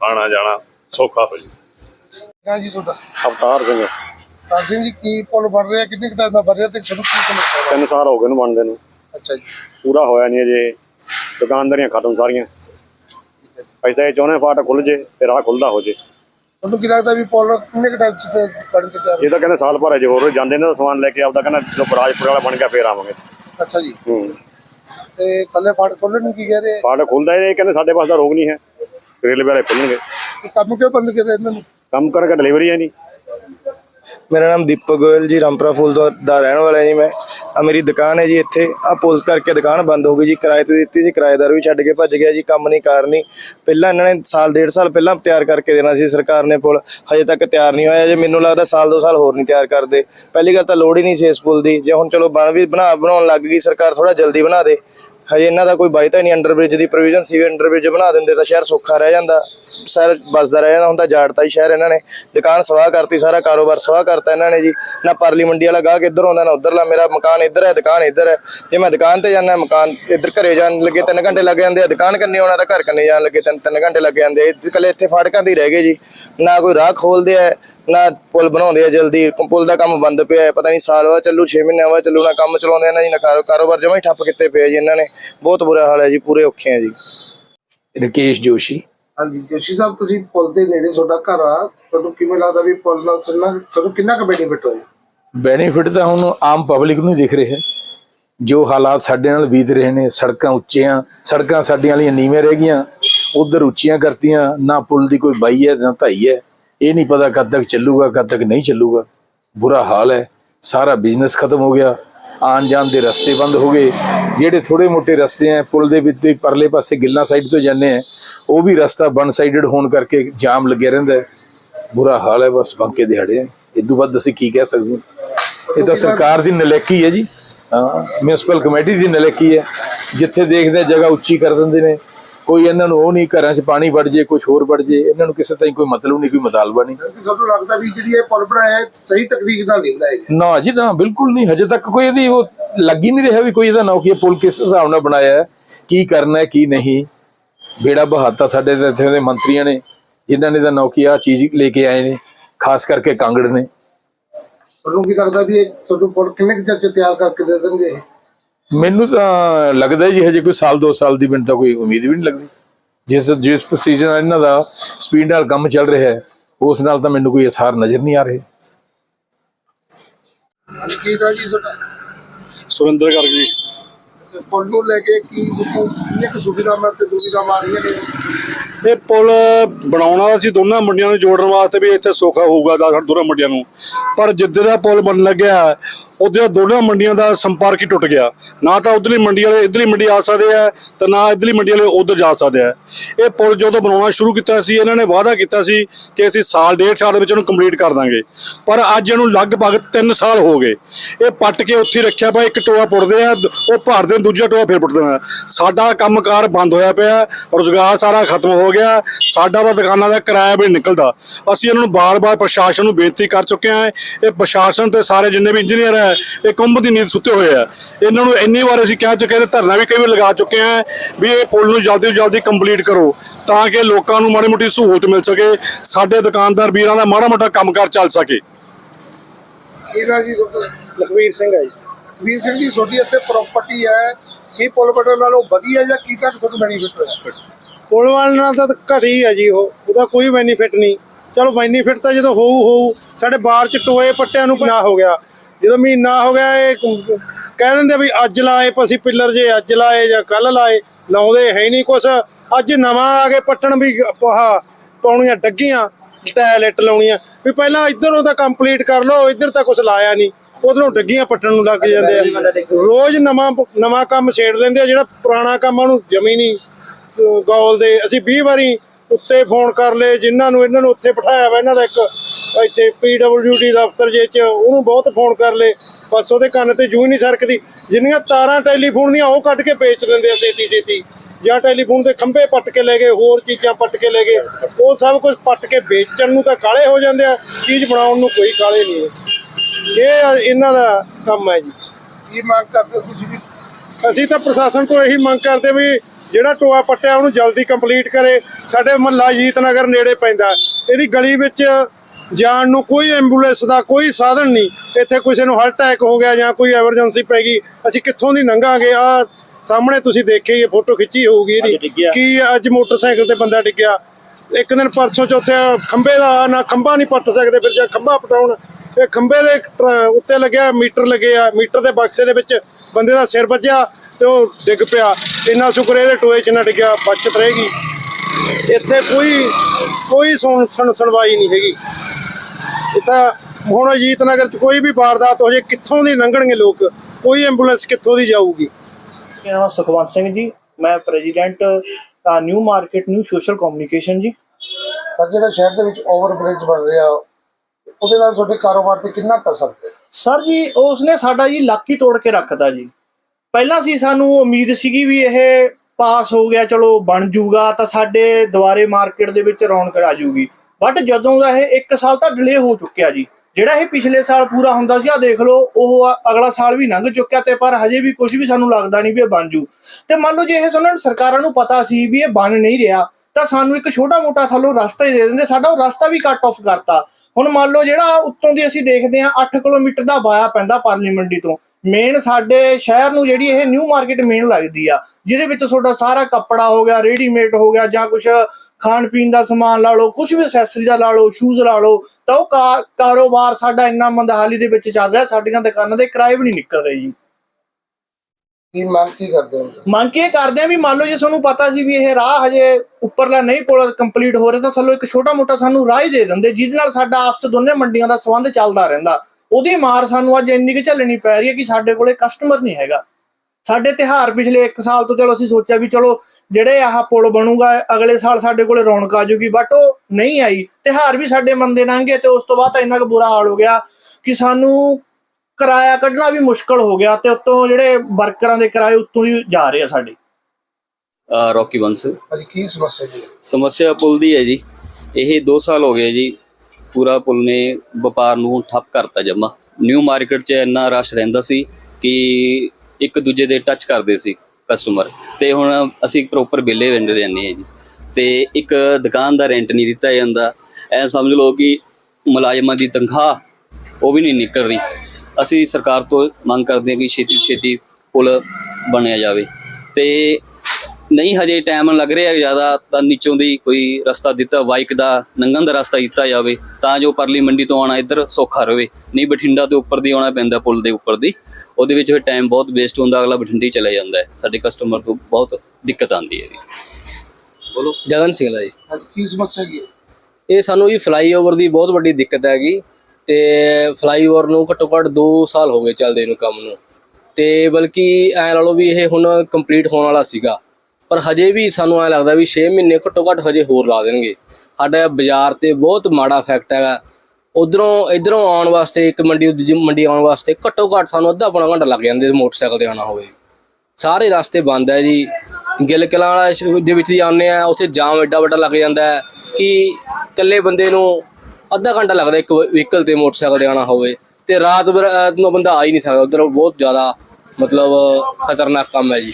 ਆਣਾ ਜਾਣਾ ਸੌਖਾ ਹੋ ਜਾਵੇ। ਹਾਂ ਜੀ ਤੁਹਾਡਾ? ਅਵਤਾਰ ਸਿੰਘ। ਤਾਂ ਸਿੰਘ ਜੀ ਕੀ ਪੁੱਲ ਬਣ ਰਿਹਾ? ਕਿੰਨੇ ਕੁ ਟਾਈਮ ਦਾ ਬਣ ਰਿਹਾ ਤੇ ਤੁਹਾਨੂੰ ਕੀ ਸਮੱਸਿਆ ਹੈ? ਤਿੰਨ ਸਾਲ ਹੋ ਗਏ ਨੂੰ ਬਣਦੇ ਨੂੰ। ਅੱਛਾ ਜੀ। ਪੂਰਾ ਹੋਇਆ ਨਹੀਂ ਅਜੇ। ਦੁਕਾਨਦਾਰੀਆਂ ਖਤਮ ਸਾਰੀਆਂ। ਅਸੀਂ ਤਾਂ ਇਹ ਚਾਹੁੰਦੇ ਫਾਟਕ ਖੁੱਲ ਜੇ ਤੇ ਰਾਹ ਖੁੱਲਦਾ ਹੋ ਜੇ। ਤੁਹਾਨੂੰ ਕੀ ਲੱਗਦਾ ਵੀ ਪੁੱਲ ਕਿੰਨੇ ਕੁ ਟਾਈਮ ਚ ਬਣ ਕੇ ਤਿਆਰ ਇਹ ਤਾਂ ਕਹਿੰਦੇ ਸਾਲ ਭਰ ਅਜੇ ਹੋਰ ਜਾਂਦੇ ਨੇ ਤਾਂ ਸਮਾਨ ਲੈ ਕੇ ਆਪਦਾ ਕਹਿੰਦਾ ਜਦੋਂ ਰਾਜਪੁਰ ਵਾਲਾ ਬਣ ਗਿਆ ਫੇਰ ਆਵਾਂਗੇ। ਅੱਛਾ ਜੀ। ਹੂੰ। ਤੇ ਥੱਲੇ ਫਾਟਕ ਖੋਲਣ ਨੂੰ ਕੀ ਕਹਿ ਰਹੇ? ਫਾਟਕ ਖੁੱਲਦਾ ਇਹ ਕਹਿੰਦੇ ਸਾਡੇ ਪਾਸ ਦਾ ਰੋਗ ਨਹੀਂ ਹੈ। ਰੇਲਵੇ ਵਾਲੇ ਖੁੱਲਣਗੇ ਇਹ ਕੰਮ ਕਿਉਂ ਬੰਦ ਕਰ ਰਹੇ ਇਹਨਾਂ ਨੂੰ? ਕੰਮ ਕਰਕੇ ਡਿਲੀਵਰੀ ਹੈ ਨਹੀਂ। ਮੇਰਾ ਨਾਮ ਦੀਪਕ ਗੋਇਲ ਜੀ, ਰਾਮਪੁਰਾ ਫੂਲ ਦਾ ਰਹਿਣ ਵਾਲਾ ਜੀ ਮੈਂ। ਆ ਮੇਰੀ ਦੁਕਾਨ ਹੈ ਜੀ ਇੱਥੇ। ਆ ਪੁਲਿਸ ਕਰਕੇ ਦੁਕਾਨ ਬੰਦ ਹੋ ਗਈ ਜੀ। ਕਿਰਾਏ ਤੇ ਦਿੱਤੀ ਸੀ, ਕਿਰਾਏਦਾਰ ਵੀ ਛੱਡ ਕੇ ਭੱਜ ਗਿਆ ਜੀ, ਕੰਮ ਨਹੀਂ ਕਾਰ ਨਹੀਂ ਪਹਿਲਾਂ ਇਹਨਾਂ ਨੇ ਸਾਲ, ਡੇਢ ਸਾਲ ਪਹਿਲਾਂ ਤਿਆਰ ਕਰਕੇ ਦੇਣਾ ਸੀ ਸਰਕਾਰ ਨੇ ਪੁਲ। ਹਜੇ ਤੱਕ ਤਿਆਰ ਨਹੀਂ ਹੋਇਆ ਜੇ। ਮੈਨੂੰ ਲੱਗਦਾ ਸਾਲ, ਦੋ ਸਾਲ ਹੋਰ ਨਹੀਂ ਤਿਆਰ ਕਰਦੇ। ਪਹਿਲੀ ਗੱਲ ਤਾਂ ਲੋੜ ਹੀ ਨਹੀਂ ਸੀ ਇਸ ਪੁਲ ਦੀ। ਜੇ ਹੁਣ ਚਲੋ ਬਣ ਵੀ ਬਣਾ ਬਣਾਉਣ ਲੱਗ ਗਈ, ਸਰਕਾਰ ਥੋੜਾ ਜਲਦੀ ਬਣਾ ਦੇ। ਹਜੇ ਇਹਨਾਂ ਦਾ ਕੋਈ ਬਾਈਤਾ ਨਹੀਂ ਅੰਡਰ ਬ੍ਰਿਜ ਦੀ ਪ੍ਰੋਵੀਜ਼ਨ ਸੀ, ਵੀ ਅੰਡਰ ਬ੍ਰਿਜ ਬਣਾ ਦਿੰਦੇ ਤਾਂ ਸ਼ਹਿਰ ਸੌਖਾ ਰਹਿ ਜਾਂਦਾ। ਸ਼ਹਿਰ ਬਸਦਾ ਰਹਿ ਜਾਂਦਾ, ਹੁਣ ਤਾਂ ਜਾੜਤਾ ਹੀ ਸ਼ਹਿਰ ਇਹਨਾਂ ਨੇ। ਦੁਕਾਨ ਸਵਾਹ ਕਰਤੀ, ਸਾਰਾ ਕਾਰੋਬਾਰ ਸਵਾਹ ਕਰਤਾ ਇਹਨਾਂ ਨੇ ਜੀ। ਨਾ ਪਰਲੀ ਮੰਡੀ ਵਾਲਾ ਗਾਹਕ ਇੱਧਰ ਆਉਂਦਾ, ਨਾ ਉੱਧਰਲਾ। ਮੇਰਾ ਮਕਾਨ ਇੱਧਰ ਹੈ, ਦੁਕਾਨ ਇੱਧਰ ਹੈ। ਜੇ ਮੈਂ ਦੁਕਾਨ ਤੇ ਜਾਣਾ ਮਕਾਨ ਇੱਧਰ ਘਰੇ ਜਾਣ ਲੱਗੇ 3 ਘੰਟੇ ਲੱਗ ਜਾਂਦੇ ਆ। ਦੁਕਾਨ ਕੰਨੇ ਆਉਣਾ ਤਾਂ ਘਰ ਕੰਨੇ ਜਾਣ ਲੱਗੇ 3 ਘੰਟੇ ਲੱਗ ਜਾਂਦੇ ਆ। ਇਕੱਲੇ ਇੱਥੇ ਫਾੜਕਾਂ ਤੇ ਹੀ ਰਹਿ ਗਏ ਜੀ। ਨਾ ਕੋਈ ਰਾਹ ਖੋਲਦੇ ਆ ਨਾ ਪੁਲ ਬਣਾਉਂਦੇ ਆ ਜਲਦੀ। ਪੁਲ ਦਾ ਕੰਮ ਬੰਦ ਪਿਆ ਹੈ ਪਤਾ ਨਹੀਂ ਸਾਲ ਬਾਅਦ ਚੱਲੂ 6 ਮਹੀਨਿਆਂ ਬਾਅਦ ਚੱਲੂ ਨਾ ਕੰਮ ਚਲਾਉਂਦੇ ਆ ਨਾ ਜੀ ਨਾ ਕਾਰੋ- ਕਾਰੋਬਾਰ ਜਮਾ ਹੀ ਠੱਪ ਕੀਤੇ ਪਏ ਆ ਜੀ ਇਹਨਾਂ ਨੇ। ਬਹੁਤ ਬੁਰਾ ਹਾਲ ਹੈ ਜੀ ਪੂਰੇ ਔਖੇ ਆ ਜੀ। ਰਕੇਸ਼ ਜੋਸ਼ੀ। ਹਾਂਜੀ ਜੋਸ਼ੀ ਸਾਹਿਬ ਤੁਸੀਂ ਪੁੱਲ ਦੇ ਨੇੜੇ ਤੁਹਾਡਾ ਘਰ ਆ ਤੁਹਾਨੂੰ ਕਿਵੇਂ ਲੱਗਦਾ ਵੀ ਪੁੱਲ ਨਾਲ ਸੁਣਨਾ ਤੁਹਾਨੂੰ ਕਿੰਨਾ ਕੁ ਬੈਨੀਫਿਟ ਹੋਇਆ? ਬੈਨੀਫਿਟ ਤਾਂ ਹੁਣ ਆਮ ਪਬਲਿਕ ਨੂੰ ਦਿਖ ਰਿਹਾ ਹੈ। ਜੋ ਹਾਲਾਤ ਸਾਡੇ ਨਾਲ ਬੀਤ ਰਹੇ ਨੇ ਸੜਕਾਂ ਉੱਚੀਆਂ ਸੜਕਾਂ ਸਾਡੀਆਂ ਵਾਲੀਆਂ ਨੀਵੇਂ ਰਹਿ ਗਈਆਂ ਉਧਰ ਉੱਚੀਆਂ ਕਰਤੀਆਂ ਨਾ ਪੁਲ ਦੀ ਕੋਈ ਬਾਈ ਹੈ ਨਾ ਧਾਈ ਹੈ। ਇਹ ਨਹੀਂ ਪਤਾ ਕਦ ਤੱਕ ਚੱਲੂਗਾ, ਕਦ ਤੱਕ ਨਹੀਂ ਚੱਲੂਗਾ। ਬੁਰਾ ਹਾਲ ਹੈ। ਸਾਰਾ ਬਿਜ਼ਨਸ ਖਤਮ ਹੋ ਗਿਆ। ਆਉਣ ਜਾਣ ਦੇ ਰਸਤੇ ਬੰਦ ਹੋ ਗਏ। ਜਿਹੜੇ ਥੋੜੇ ਮੋਟੇ ਰਸਤੇ ਆ ਪੁਲ ਦੇ ਵਿੱਚ ਪਰਲੇ ਪਾਸੇ ਗਿੱਲਾਂ ਸਾਈਡ ਤੋਂ ਜਾਂਦੇ ਆ ਉਹ ਵੀ ਰਸਤਾ ਵਨ ਸਾਈਡਡ ਹੋਣ ਕਰਕੇ ਜਾਮ ਲੱਗਿਆ ਰਹਿੰਦਾ ਬੁਰਾ ਹਾਲ ਹੈ, ਬਸ ਬੰਕੇ ਦਿਹਾੜੇ ਹੈ। ਇਦੋਂ ਵੱਧ ਅਸੀਂ ਕੀ ਕਹਿ ਸਕਦੇ ਹਾਂ? ਇਹ ਤਾਂ ਸਰਕਾਰ ਦੀ ਨਲੇਕੀ ਹੈ ਜੀ। ਹਾਂ ਮਿਊਨਿਸਪਲ ਕਮੇਟੀ ਦੀ ਨਲੇਕੀ ਹੈ। ਜਿੱਥੇ ਦੇਖਦੇ ਜਗ੍ਹਾ ਉੱਚੀ ਕਰ ਦਿੰਦੇ ਨੇ। ਕੋਈ ਇਹਨਾਂ ਨੂੰ ਉਹ ਨਹੀਂ ਘਰਾਂ 'ਚ ਪਾਣੀ ਵੜ ਜੇ ਕੁਝ ਹੋਰ ਵੜ ਜੇ ਇਹਨਾਂ ਨੂੰ ਕਿਸੇ ਤਰ੍ਹਾਂ ਕੋਈ ਮਤਲਬ ਨਹੀਂ ਕੋਈ ਮਤਾਲਬਾ ਨਹੀਂ। ਤੁਹਾਨੂੰ ਲੱਗਦਾ ਵੀ ਜਿਹੜੀ ਇਹ ਪੁੱਲ ਬਣਾਇਆ ਹੈ, ਸਹੀ ਤਕਨੀਕ ਨਾਲ ਨਹੀਂ ਬਣਾਇਆ ਨਾ ਜੀ ਨਾ ਬਿਲਕੁਲ ਨਹੀਂ। ਹਜੇ ਤੱਕ ਕੋਈ ਇਹਦੀ ਉਹ ਲੱਗ ਹੀ ਨਹੀਂ ਰਿਹਾ ਵੀ ਕੋਈ ਇਹਦਾ ਨੌਕੀਆ ਪੁਲ ਕਿਸ ਹਿਸਾਬ ਨਾਲ ਬਣਾਇਆ ਹੈ ਕੀ ਕਰਨਾ ਹੈ ਕੀ ਨਹੀਂ। ਬੇੜਾ ਬਹਾਤਾ ਸਾਡੇ ਤੇ ਇੱਥੇ ਦੇ ਮੰਤਰੀਆਂ ਨੇ ਜਿਨ੍ਹਾਂ ਨੇ ਤਾਂ ਨੌਕੀਆ ਚੀਜ਼ ਲੈ ਕੇ ਆਏ ਨੇ ਖਾਸ ਕਰਕੇ ਕਾਂਗੜ ਨੇ। ਤੁਹਾਨੂੰ ਕੀ ਲੱਗਦਾ ਵੀ ਇਹ ਤੁਹਾਨੂੰ ਪੁੱਲ ਕਿੰਨੇ ਕੁ ਚਿਰ ਚ ਤਿਆਰ ਕਰਕੇ ਦੇ ਦੇਣਗੇ ਇਹ? ਮੈਨੂੰ ਤਾਂ ਲੱਗਦਾ ਜੀ ਹਜੇ ਕੋਈ ਸਾਲ ਦੋ ਸਾਲ ਦੀ ਮੈਨੂੰ ਤਾਂ ਕੋਈ ਉਮੀਦ ਵੀ ਨਹੀਂ ਲੱਗਦੀ। ਜਿਸ ਜਿਸ ਪ੍ਰੋਸੀਜਰ ਨਾਲ ਇਹਨਾਂ ਦਾ ਸਪੀਡ ਨਾਲ ਕੰਮ ਚੱਲ ਰਿਹਾ ਹੈ ਉਸ ਨਾਲ ਤਾਂ ਮੈਨੂੰ ਕੋਈ ਅਸਾਰ ਨਜ਼ਰ ਨਹੀਂ ਆ ਰਹੇ। ਹਾਂਜੀ, ਕੀ ਦਾ ਜੀ ਤੁਹਾਡਾ? ਸੁਰਿੰਦਰ ਗਰਗ ਜੀ। ਤੇ ਪੁੱਲ ਨੂੰ ਲੈ ਕੇ ਤੇ ਨੇ? ਇਹ ਪੁਲ ਬਣਾਉਣਾ ਸੀ ਦੋਨਾਂ ਮੰਡੀਆਂ ਨੂੰ ਜੋੜਨ ਵਾਸਤੇ ਵੀ ਇੱਥੇ ਸੌਖਾ ਹੋਊਗਾ ਦਾ ਦੋਨਾਂ ਮੰਡੀਆਂ ਨੂੰ। ਪਰ ਜਿੱਦੇ ਦਾ ਪੁਲ ਬਣਨ ਲੱਗਿਆ ਉਹਦੇ ਦੋਨਾਂ ਮੰਡੀਆਂ ਦਾ ਸੰਪਰਕ ਹੀ ਟੁੱਟ ਗਿਆ। ਨਾ ਤਾਂ ਉਧਰਲੀ ਮੰਡੀ ਵਾਲੇ ਇਧਰਲੀ ਮੰਡੀ ਆ ਸਕਦੇ ਆ ਤੇ ਨਾ ਇਧਰਲੀ ਮੰਡੀ ਵਾਲੇ ਉਧਰ ਜਾ ਸਕਦੇ ਆ। ਇਹ ਪੁਲ ਜਦੋਂ ਬਣਾਉਣਾ ਸ਼ੁਰੂ ਕੀਤਾ ਸੀ, ਇਹਨਾਂ ਨੇ ਵਾਅਦਾ ਕੀਤਾ ਸੀ ਕਿ ਅਸੀਂ ਸਾਲ ਡੇਢ ਸਾਲ ਦੇ ਵਿੱਚ ਇਹਨੂੰ ਕੰਪਲੀਟ ਕਰ ਦਾਂਗੇ। ਪਰ ਅੱਜ ਇਹਨੂੰ ਲਗਭਗ 3 ਸਾਲ ਹੋ ਗਏ। ਇਹ ਪੱਟ ਕੇ ਉੱਥੇ ਹੀ ਰੱਖਿਆ ਪਿਆ, ਇੱਕ ਟੋਆ ਪੁੱਟਦੇ ਆ, ਉਹ ਭਰਦੇ ਦੂਜਾ ਟੋਆ ਫੇਰ ਪੁੱਟਦੇ ਆ। ਸਾਡਾ ਕੰਮਕਾਰ ਬੰਦ ਹੋਇਆ ਪਿਆ, ਰੋਜ਼ਗਾਰ ਸਾਰਾ ਖਤਮ ਹੋ ਗਿਆ, ਸਾਡਾ ਤਾਂ ਦੁਕਾਨਾਂ ਦਾ ਕਿਰਾਇਆ ਵੀ ਨਿਕਲਦਾ। ਅਸੀਂ ਇਹਨਾਂ ਨੂੰ ਬਾਰ-ਬਾਰ ਪ੍ਰਸ਼ਾਸਨ ਨੂੰ ਬੇਨਤੀ ਕਰ ਚੁੱਕੇ ਹਾਂ ਇਹ ਪ੍ਰਸ਼ਾਸਨ ਤੇ ਸਾਰੇ ਜਿੰਨੇ ਵੀ ਇੰਜੀਨੀਅਰ ਹੈ ਇਹ ਕੁੰਭ ਦੀ ਨੀਂਦ ਸੁੱਤੇ ਹੋਏ ਆ। ਇਹਨਾਂ ਨੂੰ ਇੰਨੀ ਵਾਰ ਅਸੀਂ ਕਹਿ ਚੁੱਕੇ ਹਾਂ ਤੇ ਧਰਨਾ ਵੀ ਕਈ ਵਾਰ ਲਗਾ ਚੁੱਕੇ ਹਾਂ ਵੀ ਇਹ ਪੁਲ ਨੂੰ ਜਲਦੀ ਤੋਂ ਜਲਦੀ ਕੰਪਲੀਟ ਕਰੋ ਤਾਂ ਕਿ ਲੋਕਾਂ ਨੂੰ ਮਾੜੀ ਮੋਟੀ ਸਹੂਲਤ ਮਿਲ ਸਕੇ ਸਾਡੇ ਦੁਕਾਨਦਾਰ ਵੀਰਾਂ ਦਾ ਮਾੜਾ ਮੋਟਾ ਕੰਮਕਾਰ ਚੱਲ ਸਕੇ। ਕੀ ਦਾ ਜੀ ਤੁਹਾਡਾ ਲਖਵੀਰ ਸਿੰਘ ਹੈ ਜੀ। ਵੀਰ ਸਿੰਘ ਜੀ ਤੁਹਾਡੀ ਇੱਥੇ ਪ੍ਰਾਪਰਟੀ ਹੈ। ਕੀ ਪੁੱਲ ਬਣਨ ਨਾਲੋਂ ਵਧੀਆ ਜਾਂ ਕੀ ਤੱਕ ਤੁਹਾਨੂੰ ਬੈਨੀਫਿਟ ਹੋਇਆ? ਪੁਲ ਵਾਲੇ ਨਾਲ ਤਾਂ ਘਟੀ ਹੈ ਜੀ ਉਹ ਉਹਦਾ ਕੋਈ ਬੈਨੀਫਿਟ ਨਹੀਂ। ਚਲੋ ਬੈਨੀਫਿਟ ਤਾਂ ਜਦੋਂ ਹੋਊ ਹੋਊ। ਸਾਡੇ ਬਾਰ ਚ ਟੋਏ ਪੱਟਿਆਂ ਨੂੰ ਨਾ ਹੋ ਗਿਆ। ਜਦੋਂ ਮਹੀਨਾ ਹੋ ਗਿਆ ਇਹ ਕਹਿ ਦਿੰਦੇ ਵੀ ਅੱਜ ਲਾਏ ਅਸੀਂ ਪਿੱਲਰ ਜੇ ਅੱਜ ਲਾਏ ਜਾਂ ਕੱਲ ਲਾਏ, ਲਾਉਂਦੇ ਹੈ ਨਹੀਂ ਕੁਛ। ਅੱਜ ਨਵਾਂ ਆ ਕੇ ਪੱਟਣ ਵੀ ਆਹ ਪਾਉਣੀਆਂ ਡੱਗੀਆਂ ਟਾਇਲਟ ਲਾਉਣੀਆਂ। ਵੀ ਪਹਿਲਾਂ ਇੱਧਰੋਂ ਤਾਂ ਕੰਪਲੀਟ ਕਰ ਲਓ, ਇੱਧਰ ਤਾਂ ਕੁਛ ਲਾਇਆ ਨਹੀਂ। ਉਧਰੋਂ ਡੱਗੀਆਂ ਪੱਟਣ ਨੂੰ ਲੱਗ ਜਾਂਦੇ ਆ। ਰੋਜ਼ ਨਵਾਂ ਨਵਾਂ ਕੰਮ ਛੇੜ ਲੈਂਦੇ ਆ, ਜਿਹੜਾ ਪੁਰਾਣਾ ਕੰਮ ਉਹਨੂੰ ਜਮੀ ਨਹੀਂ, ਅਹ ਗੌਲਦੇ ਅਸੀਂ 20 ਵਾਰੀ ਉੱਤੇ ਫੋਨ ਕਰ ਲਏ ਜਿਨ੍ਹਾਂ ਨੂੰ ਇਹਨਾਂ ਨੂੰ ਉੱਥੇ ਬਿਠਾਇਆ ਵਾ ਇਹਨਾਂ ਦਾ ਇੱਕ ਇੱਥੇ ਪੀਡਬਲਯੂਡੀ ਦਫ਼ਤਰ ਜੇ ਚ ਉਹਨੂੰ ਬਹੁਤ ਫੋਨ ਕਰ ਲਏ। ਬਸ ਉਹਦੇ ਕੰਨ ਤੇ ਜੂ ਹੀ ਨਹੀਂ ਸਰਕਦੀ। ਜਿੰਨੀਆਂ ਤਾਰਾਂ ਟੈਲੀਫੋਨ ਦੀਆਂ ਉਹ ਕੱਢ ਕੇ ਵੇਚ ਦਿੰਦੇ ਆ ਛੇਤੀ ਛੇਤੀ ਜਾਂ ਟੈਲੀਫੋਨ ਦੇ ਖੰਭੇ ਪੱਟ ਕੇ ਲੈ ਗਏ ਹੋਰ ਚੀਜ਼ਾਂ ਪੱਟ ਕੇ ਲੈ ਗਏ। ਉਹ ਸਭ ਕੁਝ ਪੱਟ ਕੇ ਵੇਚਣ ਨੂੰ ਤਾਂ ਕਾਲੇ ਹੋ ਜਾਂਦੇ ਆ ਚੀਜ਼ ਬਣਾਉਣ ਨੂੰ ਕੋਈ ਕਾਲੇ ਨਹੀਂ ਇਹ ਇਹਨਾਂ ਦਾ ਕੰਮ ਹੈ ਜੀ। ਕੀ ਮੰਗ ਕਰਦੇ ਤੁਸੀਂ ਵੀ? ਅਸੀਂ ਤਾਂ ਪ੍ਰਸ਼ਾਸਨ ਤੋਂ ਇਹੀ ਮੰਗ ਕਰਦੇ ਵੀ ਜਿਹੜਾ ਟੋਆ ਪੱਟਿਆ ਉਹਨੂੰ ਜਲਦੀ ਕੰਪਲੀਟ ਕਰੇ। ਸਾਡੇ ਮਹੱਲਾ ਜੀਤ ਨਗਰ ਨੇੜੇ ਪੈਂਦਾ। ਇਹਦੀ ਗਲੀ ਵਿੱਚ ਜਾਣ ਨੂੰ ਕੋਈ ਐਂਬੂਲੈਂਸ ਦਾ ਕੋਈ ਸਾਧਨ ਨਹੀਂ। ਇੱਥੇ ਕਿਸੇ ਨੂੰ ਹਾਰਟ ਅਟੈਕ ਹੋ ਗਿਆ ਜਾਂ ਕੋਈ ਐਮਰਜੈਂਸੀ ਪੈ ਗਈ ਅਸੀਂ ਕਿੱਥੋਂ ਦੀ ਲੰਘਾਂਗੇ ਆ ਸਾਹਮਣੇ ਤੁਸੀਂ ਦੇਖੇ ਹੀ ਫੋਟੋ ਖਿੱਚੀ ਹੋਊਗੀ ਇਹਦੀ। ਕੀ ਅੱਜ ਮੋਟਰਸਾਈਕਲ ਤੇ ਬੰਦਾ ਡਿੱਗਿਆ? ਇੱਕ ਦਿਨ ਪਰਸੋਂ ਚੌਥੇ ਖੰਬੇ ਦਾ ਨਾ ਖੰਭਾ ਨਹੀਂ ਪੱਟ ਸਕਦੇ ਫਿਰ ਜੇ ਖੰਭਾ ਪਟਾਉਣ। ਇਹ ਖੰਬੇ ਦੇ ਉੱਤੇ ਲੱਗਿਆ ਮੀਟਰ ਲੱਗੇ ਆ। ਮੀਟਰ ਦੇ ਬਕਸੇ ਦੇ ਵਿੱਚ ਬੰਦੇ ਦਾ ਸਿਰ ਵੱਜਿਆ। ਤੇ ਉਹ ਡਿੱਗ ਪਿਆ। ਇੰਨਾ ਸ਼ੁਕਰ ਇਹਦੇ ਟੋਏ 'ਚ ਨਾ ਡਿੱਗਿਆ ਬਚਤ ਰਹੇਗੀ। ਇੱਥੇ ਕੋਈ ਕੋਈ ਸੁਣ ਸੁਣ- ਸੁਣਵਾਈ ਨਹੀਂ ਹੈਗੀ। ਇਹ ਤਾਂ ਹੁਣ ਅਜੀਤ ਨਗਰ 'ਚ ਕੋਈ ਵੀ ਵਾਰਦਾਤ ਹੋ ਜੇ ਕਿੱਥੋਂ ਦੀ ਲੰਘਣਗੇ ਲੋਕ? ਕੋਈ ਐਂਬੂਲੈਂਸ ਕਿੱਥੋਂ ਦੀ ਜਾਊਗੀ? ਮੇਰਾ ਨਾਮ ਸੁਖਵੰਤ ਸਿੰਘ ਜੀ। ਮੈਂ president new market new social communication ਜੀ। ਸਰ ਜਿਹੜਾ ਸ਼ਹਿਰ ਦੇ ਵਿੱਚ ਓਵਰ ਬ੍ਰਿਜ ਬਣ ਰਿਹਾ ਉਹਦੇ ਨਾਲ ਤੁਹਾਡੇ ਕਾਰੋਬਾਰ ਤੇ ਕਿੰਨਾ ਅਸਰ ਪਿਆ? ਸਰ ਜੀ ਉਸਨੇ ਸਾਡਾ ਜੀ ਲੱਕ ਹੀ ਤੋੜ ਕੇ ਰੱਖਤਾ ਜੀ। ਪਹਿਲਾਂ ਸੀ ਸਾਨੂੰ ਉਮੀਦ ਸੀਗੀ ਵੀ ਇਹ ਪਾਸ ਹੋ ਗਿਆ, ਚਲੋ ਬਣ ਜੂਗਾ, ਤਾਂ ਸਾਡੇ ਦੁਆਰੇ ਮਾਰਕੀਟ ਦੇ ਵਿੱਚ ਰੌਣਕ ਆ ਜੂਗੀ। ਬਟ ਜਦੋਂ ਦਾ ਇਹ 1 ਸਾਲ ਤਾਂ ਡਿਲੇ ਹੋ ਚੁੱਕਿਆ ਜੀ। ਜਿਹੜਾ ਇਹ ਪਿਛਲੇ ਸਾਲ ਪੂਰਾ ਹੁੰਦਾ ਸੀ ਆ ਦੇਖ ਲਓ, ਉਹ ਅਗਲਾ ਸਾਲ ਵੀ ਲੰਘ ਚੁੱਕਿਆ ਤੇ ਪਰ ਹਜੇ ਵੀ ਕੁਝ ਵੀ ਸਾਨੂੰ ਲੱਗਦਾ ਨਹੀਂ ਵੀ ਇਹ ਬਣ ਜੂ। ਤੇ ਮੰਨ ਲਓ ਜੇ ਇਹ ਸਾਨੂੰ ਸਰਕਾਰਾਂ ਨੂੰ ਪਤਾ ਸੀ ਵੀ ਇਹ ਬਣ ਨਹੀਂ ਰਿਹਾ, ਤਾਂ ਸਾਨੂੰ ਇੱਕ ਛੋਟਾ ਮੋਟਾ ਥੱਲੋਂ ਰਸਤਾ ਹੀ ਦੇ ਦਿੰਦੇ। ਸਾਡਾ ਉਹ ਰਸਤਾ ਵੀ ਕੱਟ ਆਫ ਕਰਤਾ। ਹੁਣ ਮੰਨ ਲਓ ਜਿਹੜਾ ਉੱਤੋਂ ਦੀ ਅਸੀਂ ਦੇਖਦੇ ਹਾਂ 8 ਕਿਲੋਮੀਟਰ ਦਾ ਵਾਇਆ ਪੈਂਦਾ ਪਾਰਲੀਮੈਂਟੀ ਤੋਂ। ਮੇਨ ਸਾਡੇ ਸ਼ਹਿਰ ਨੂੰ ਜਿਹੜੀ ਇਹ ਨਿਊ ਮਾਰਕੀਟ ਮੇਨ ਲੱਗਦੀ ਆ ਜਿਹਦੇ ਵਿੱਚ ਤੁਹਾਡਾ ਸਾਰਾ ਕੱਪੜਾ ਹੋ ਗਿਆ ਰੈਡੀਮੇਡ ਹੋ ਗਿਆ ਜਾਂ ਕੁਝ ਖਾਣ ਪੀਣ ਦਾ ਸਮਾਨ ਲਾ ਲਓ ਕੁਝ ਵੀ ਅਸੈਸਰੀ ਦਾ ਲਾ ਲਓ ਸ਼ੂਜ਼ ਲਾ ਲਓ ਤਾਂ ਉਹ ਕਾਰੋਬਾਰ ਸਾਡਾ ਇੰਨਾ ਮੰਦਹਾਲੀ ਦੇ ਵਿੱਚ ਚੱਲ ਰਿਹਾ ਸਾਡੀਆਂ ਦੁਕਾਨਾਂ ਦੇ ਕਿਰਾਏ ਵੀ ਨਹੀਂ ਨਿਕਲ ਰਹੇ ਜੀ। ਕੀ ਮੰਗ ਕੀ ਕਰਦੇ ਹੋ? ਮੰਗ ਕੇ ਕਰਦੇ ਆ ਵੀ ਮੰਨ ਲਓ ਜੇ ਤੁਹਾਨੂੰ ਪਤਾ ਸੀ ਵੀ ਇਹ ਰਾਹ ਹਜੇ ਉੱਪਰਲਾ ਨਹੀਂ ਪੁਲ ਕੰਪਲੀਟ ਹੋ ਰਿਹਾ ਤਾਂ ਚਲੋ ਇੱਕ ਛੋਟਾ ਮੋਟਾ ਸਾਨੂੰ ਰਾਹ ਹੀ ਦੇ ਦਿੰਦੇ ਜਿਹਦੇ ਨਾਲ ਸਾਡਾ ਆਪਸ ਦੋਨੇ ਮੰਡੀਆਂ ਦਾ ਸੰਬੰਧ ਚੱਲਦਾ ਰਹਿੰਦਾ। ਉਹਦੀ ਮਾਰ ਸਾਨੂੰ ਅੱਜ ਇੰਨੀ ਕਿ ਝੱਲਣੀ ਪੈ ਰਹੀ ਹੈ ਕਿ ਸਾਡੇ ਕੋਲੇ ਕਸਟਮਰ ਨਹੀਂ ਹੈਗਾ। ਸਾਡੇ ਤਿਹਾਰ ਪਿਛਲੇ 1 ਸਾਲ ਤੋਂ ਚਲੋ ਅਸੀਂ ਸੋਚਿਆ ਵੀ ਚਲੋ ਜਿਹੜੇ ਆਹ ਪੁਲ ਬਣੂਗਾ ਅਗਲੇ ਸਾਲ ਸਾਡੇ ਕੋਲੇ ਰੌਣਕ ਆ ਜਾਊਗੀ ਬਟ ਉਹ ਨਹੀਂ ਆਈ। ਤਿਹਾਰ ਵੀ ਸਾਡੇ ਮੰਦੇ ਲੰਘੇ ਤੇ ਉਸ ਤੋਂ ਬਾਅਦ ਇੰਨਾ ਕੁ ਬੁਰਾ ਹਾਲ ਹੋ ਗਿਆ ਕਿ ਸਾਨੂੰ ਕਿਰਾਇਆ ਕੱਢਣਾ ਵੀ ਮੁਸ਼ਕਲ ਹੋ ਗਿਆ ਤੇ ਉੱਤੋਂ ਜਿਹੜੇ ਵਰਕਰਾਂ ਦੇ ਕਿਰਾਏ ਉੱਤੋਂ ਹੀ ਜਾ ਰਹੇ ਆ ਸਾਡੇ। ਅ, ਰੌਕੀ ਬੰਸ। ਅੱਜ ਕੀ ਸਮੱਸਿਆ ਜੀ? ਸਮੱਸਿਆ ਪੁਲ ਦੀ ਹੈ ਜੀ। ਇਹ 2 ਸਾਲ ਹੋ ਗਏ ਜੀ। ਪੂਰਾ ਪੁਲ ਨੇ ਵਪਾਰ ਨੂੰ ਠੱਪ ਕਰਤਾ ਜਮਾ। ਨਿਊ ਮਾਰਕੀਟ 'ਚ ਇੰਨਾ ਰਸ਼ ਰਹਿੰਦਾ ਸੀ ਕਿ ਇੱਕ ਦੂਜੇ ਦੇ ਟੱਚ ਕਰਦੇ ਸੀ ਕਸਟਮਰ ਤੇ ਹੁਣ ਅਸੀਂ ਪ੍ਰੋਪਰ ਬਿੱਲੇ ਰਹਿੰਦੇ ਜਾਂਦੇ ਹਾਂ ਜੀ। ਤੇ ਇੱਕ ਦੁਕਾਨ ਦਾ ਰੈਂਟ ਨਹੀਂ ਦਿੱਤਾ ਜਾਂਦਾ। ਐ ਸਮਝ ਲਓ ਕਿ ਮੁਲਾਜ਼ਮਾਂ ਦੀ ਤਨਖਾਹ ਉਹ ਵੀ ਨਹੀਂ ਨਿਕਲ ਰਹੀ। ਅਸੀਂ ਸਰਕਾਰ ਤੋਂ ਮੰਗ ਕਰਦੇ ਹਾਂ ਕਿ ਛੇਤੀ ਤੋਂ ਛੇਤੀ ਪੁਲ ਬਣਿਆ ਜਾਵੇ। ਤੇ ਨਹੀਂ ਹਜੇ ਟਾਈਮ ਲੱਗ ਰਿਹਾ ਜ਼ਿਆਦਾ ਤਾਂ ਨੀਚੋਂ ਦੀ ਕੋਈ ਰਸਤਾ ਦਿੱਤਾ ਬਾਈਕ ਦਾ ਲੰਘਣ ਦਾ ਰਸਤਾ ਦਿੱਤਾ ਜਾਵੇ ਤਾਂ ਜੋ ਪਰਲੀ ਮੰਡੀ ਤੋਂ ਆਉਣਾ ਇੱਧਰ ਸੌਖਾ ਰਵੇ। ਨਹੀਂ ਬਠਿੰਡਾ ਦੇ ਉੱਪਰ ਦੀ ਆਉਣਾ ਪੈਂਦਾ ਪੁਲ ਦੇ ਉੱਪਰ ਦੀ। ਉਹਦੇ ਵਿੱਚ ਫਿਰ ਟਾਈਮ ਬਹੁਤ ਵੇਸਟ ਹੁੰਦਾ ਅਗਲਾ ਬਠਿੰਡੇ ਚਲਾ ਜਾਂਦਾ ਹੈ। ਸਾਡੇ ਕਸਟਮਰ ਤੋਂ ਬਹੁਤ ਦਿੱਕਤ ਆਉਂਦੀ ਹੈ ਜੀ। ਬੋਲੋ। ਗਗਨ ਸਿੰਘਲਾ ਜੀ। ਅੱਜ ਕੀ ਸਮੱਸਿਆ ਕੀ ਹੈ? ਇਹ ਸਾਨੂੰ ਜੀ ਫਲਾਈਓਵਰ ਦੀ ਬਹੁਤ ਵੱਡੀ ਦਿੱਕਤ ਹੈਗੀ ਤੇ ਫਲਾਈਓਵਰ ਨੂੰ ਘੱਟੋ ਘੱਟ 2 ਸਾਲ ਹੋ ਗਏ ਚੱਲਦੇ ਨੂੰ ਕੰਮ ਨੂੰ। ਤੇ ਬਲਕਿ ਐ ਲਾ ਲਓ ਵੀ ਇਹ ਹੁਣ ਕੰਪਲੀਟ ਹੋਣ ਵਾਲਾ ਸੀਗਾ। ਪਰ ਹਜੇ ਵੀ ਸਾਨੂੰ ਐ ਲੱਗਦਾ ਵੀ 6 ਮਹੀਨੇ ਘੱਟੋ ਘੱਟ ਹਜੇ ਹੋਰ ਲਾ ਦੇਣਗੇ। ਸਾਡਾ ਬਾਜ਼ਾਰ ਤੇ ਬਹੁਤ ਮਾੜਾ ਇਫੈਕਟ ਹੈਗਾ। ਉਧਰੋਂ, ਇਧਰੋਂ ਆਉਣ ਵਾਸਤੇ, ਇੱਕ ਮੰਡੀ, ਦੂਜੀ ਮੰਡੀ ਆਉਣ ਵਾਸਤੇ ਘੱਟੋ ਘੱਟ ਸਾਨੂੰ ਅੱਧਾ ਪੌਣਾ ਘੰਟਾ ਲੱਗ ਜਾਂਦਾ ਮੋਟਰਸਾਈਕਲ ਤੇ ਆਉਣਾ ਹੋਵੇ। ਸਾਰੇ ਰਸਤੇ ਬੰਦ ਹੈ ਜੀ। ਗਿੱਲ ਕਲਾਂ ਵਾਲਾ ਸ਼- ਦੇ ਵਿੱਚ ਜਾਂਦੇ ਆਉਂਦੇ ਆ, ਉੱਥੇ ਜਾਮ ਐਡਾ ਵੱਡਾ ਲੱਗ ਜਾਂਦਾ ਹੈ ਕਿ ਇਕੱਲੇ ਬੰਦੇ ਨੂੰ ਅੱਧਾ ਘੰਟਾ ਲੱਗਦਾ ਇੱਕ ਵਹੀਕਲ ਤੇ ਮੋਟਰਸਾਈਕਲ ਤੇ ਆਉਣਾ ਹੋਵੇ। ਤੇ ਰਾਤ ਨੂੰ ਬੰਦਾ ਆ ਹੀ ਨਹੀਂ ਸਕਦਾ। ਉਧਰ ਬਹੁਤ ਜ਼ਿਆਦਾ ਮਤਲਬ ਖਤਰਨਾਕ ਕੰਮ ਹੈ ਜੀ।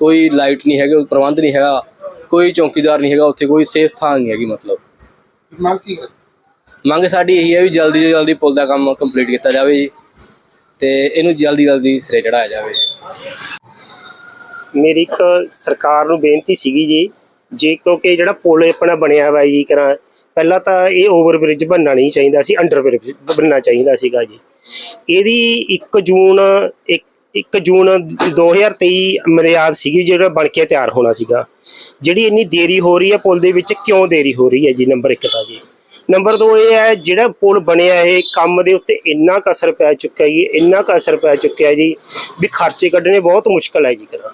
ਕੋਈ ਲਾਈਟ ਨਹੀਂ ਹੈਗਾ ਪ੍ਰਬੰਧ ਨਹੀਂ ਹੈਗਾ ਕੋਈ ਚੌਕੀਦਾਰ ਨਹੀਂ ਹੈਗਾ ਉੱਥੇ ਕੋਈ ਸੇਫ ਥਾਂ ਨਹੀਂ ਹੈਗੀ ਮਤਲਬ। ਮੰਗ ਕੀ ਕਰਦੇ? ਮੰਗ ਸਾਡੀ ਇਹੀ ਹੈ ਵੀ ਜਲਦੀ ਤੋਂ ਜਲਦੀ ਪੁਲ ਦਾ ਕੰਮ ਕੰਪਲੀਟ ਕੀਤਾ ਜਾਵੇ ਜੀ ਤੇ ਇਹਨੂੰ ਜਲਦੀ ਜਲਦੀ ਸਿਰੇ ਚੜਾਇਆ ਜਾਵੇ। ਮੇਰੀ ਇੱਕ ਸਰਕਾਰ ਨੂੰ ਬੇਨਤੀ ਸੀਗੀ ਜੀ ਜੇ ਕਿਉਂਕਿ ਜਿਹੜਾ ਪੁਲ ਆਪਣਾ ਬਣਿਆ ਹੋਇਆ ਜੀ ਕਰਾਂ ਪਹਿਲਾਂ ਤਾਂ ਇਹ ਓਵਰ ਬ੍ਰਿਜ ਬਣਨਾ ਨਹੀਂ ਚਾਹੀਦਾ ਸੀ ਅੰਡਰ ਬ੍ਰਿਜ ਬਣਨਾ ਚਾਹੀਦਾ ਸੀਗਾ ਜੀ। ਇਹਦੀ 1 ਜੂਨ 1 ਜੂਨ 2023 ਮਿਆਦ ਸੀਗੀ ਜਿਹੜਾ ਬਣ ਕੇ ਤਿਆਰ ਹੋਣਾ ਸੀਗਾ। ਜਿਹੜੀ ਇੰਨੀ ਦੇਰੀ ਹੋ ਰਹੀ ਹੈ ਪੁਲ ਦੇ ਵਿੱਚ, ਕਿਉਂ ਦੇਰੀ ਹੋ ਰਹੀ ਹੈ ਜੀ? ਨੰਬਰ 1 ਦਾ ਜੀ। ਨੰਬਰ 2 ਇਹ ਹੈ, ਜਿਹੜਾ ਪੁਲ ਬਣਿਆ ਇਹ ਕੰਮ ਦੇ ਉੱਤੇ ਇੰਨਾ ਕੁ ਅਸਰ ਪੈ ਚੁੱਕਾ ਜੀ, ਇੰਨਾ ਕੁ ਅਸਰ ਪੈ ਚੁੱਕਿਆ ਜੀ, ਵੀ ਖਰਚੇ ਕੱਢਣੇ ਬਹੁਤ ਮੁਸ਼ਕਲ ਹੈ ਜੀ ਕਰਾਂ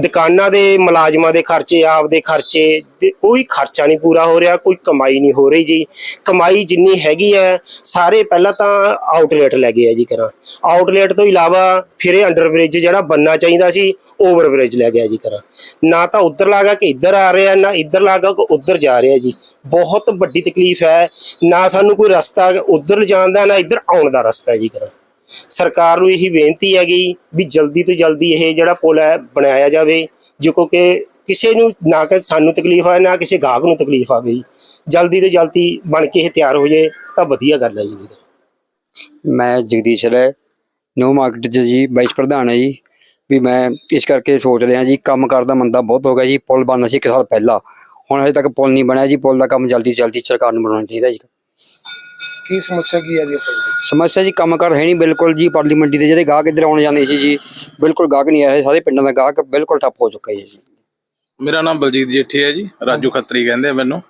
ਦੁਕਾਨਾਂ ਦੇ, ਮੁਲਾਜ਼ਮਾਂ ਦੇ ਖਰਚੇ ਆਪ ਦੇ ਖਰਚੇ ਤੇ ਕੋਈ ਖਰਚਾ ਨਹੀਂ ਪੂਰਾ ਹੋ ਰਿਹਾ, ਕੋਈ ਕਮਾਈ ਨਹੀਂ ਹੋ ਰਹੀ ਜੀ। ਕਮਾਈ ਜਿੰਨੀ ਹੈਗੀ ਹੈ, ਸਾਰੇ ਪਹਿਲਾਂ ਤਾਂ ਆਊਟਲੈਟ ਲੈ ਗਏ ਆ ਜੀ ਕਰਾਂ ਆਊਟਲੈਟ ਤੋਂ ਇਲਾਵਾ ਫਿਰ ਇਹ ਅੰਡਰ ਬ੍ਰਿਜ ਜਿਹੜਾ ਬੰਨਣਾ ਚਾਹੀਦਾ ਸੀ ਓਵਰ ਬ੍ਰਿਜ ਲੈ ਗਿਆ ਜੀ ਕਰਾਂ ਨਾ ਤਾਂ ਉੱਧਰ ਲਾਗਾ ਕਿ ਇੱਧਰ ਆ ਰਿਹਾ, ਨਾ ਇੱਧਰ ਲਾਗਾ ਕਿ ਉੱਧਰ ਜਾ ਰਿਹਾ ਜੀ। ਬਹੁਤ ਵੱਡੀ ਤਕਲੀਫ ਹੈ, ਨਾ ਸਾਨੂੰ ਕੋਈ ਰਸਤਾ ਉੱਧਰ ਜਾਣ ਦਾ, ਨਾ ਇੱਧਰ ਆਉਣ ਦਾ ਰਸਤਾ ਹੈ ਜੀ ਕਰਾਂ ਸਰਕਾਰ ਨੂੰ ਇਹੀ ਬੇਨਤੀ ਹੈਗੀ ਵੀ ਜਲਦੀ ਤੋਂ ਜਲਦੀ ਇਹ ਜਿਹੜਾ ਪੁਲ ਹੈ ਬਣਾਇਆ ਜਾਵੇ ਜੋ ਕਿ ਕਿਸੇ ਨੂੰ ਨਾ ਕਿ ਸਾਨੂੰ ਤਕਲੀਫ ਆਏ ਨਾ ਕਿਸੇ ਗਾਹਕ ਨੂੰ ਤਕਲੀਫ ਆਵੇ। ਜੀ ਜਲਦੀ ਤੋਂ ਜਲਦੀ ਬਣ ਕੇ ਇਹ ਤਿਆਰ ਹੋ ਜਾਏ ਤਾਂ ਵਧੀਆ ਗੱਲ ਹੈ ਜੀ। ਵੀਰੇ ਮੈਂ ਜਗਦੀਸ਼ ਰਾਏ ਨਿਊ ਮਾਰਕੀਟ ਜੀ ਵਾਈਸ ਪ੍ਰਧਾਨ ਹੈ ਜੀ। ਵੀ ਮੈਂ ਇਸ ਕਰਕੇ ਸੋਚ ਰਿਹਾ ਜੀ ਕੰਮ ਕਰਦਾ ਮੰਦਾ ਬਹੁਤ ਹੋ ਗਿਆ ਜੀ। ਪੁਲ ਬਣਨਾ ਸੀ ਇੱਕ ਸਾਲ ਪਹਿਲਾਂ। ਹੁਣ ਹਜੇ ਤੱਕ ਪੁਲ ਨਹੀਂ ਬਣਿਆ ਜੀ। ਪੁਲ ਦਾ ਕੰਮ ਜਲਦੀ ਤੋਂ ਜਲਦੀ ਸਰਕਾਰ ਨੂੰ ਬਣਾਉਣਾ ਚਾਹੀਦਾ ਜੀ। ਕੀ ਸਮੱਸਿਆ ਕੀ ਹੈ ਜੀ? ਸਮੱਸਿਆ ਜੀ ਕੰਮ ਕਰ ਹੈ ਨਹੀਂ ਬਿਲਕੁਲ ਜੀ ਪਰਲੀ ਮੰਡੀ ਦੇ ਜਿਹੜੇ ਗਾਹਕ ਇੱਧਰ ਆਉਣ ਜਾਂਦੇ ਸੀ ਜੀ ਬਿਲਕੁਲ ਗਾਹਕ ਨਹੀਂ ਆਏ ਸਾਰੇ ਪਿੰਡਾਂ ਦਾ ਗਾਹਕ ਬਿਲਕੁਲ ਠੱਪ ਹੋ ਚੁੱਕਾ ਹੈ ਜੀ। ਮੇਰਾ ਨਾਮ ਬਲਜੀਤ ਜੇਠੀ ਹੈ ਜੀ ਰਾਜੂ ਖੱਤਰੀ ਕਹਿੰਦੇ ਆ ਮੈਨੂੰ।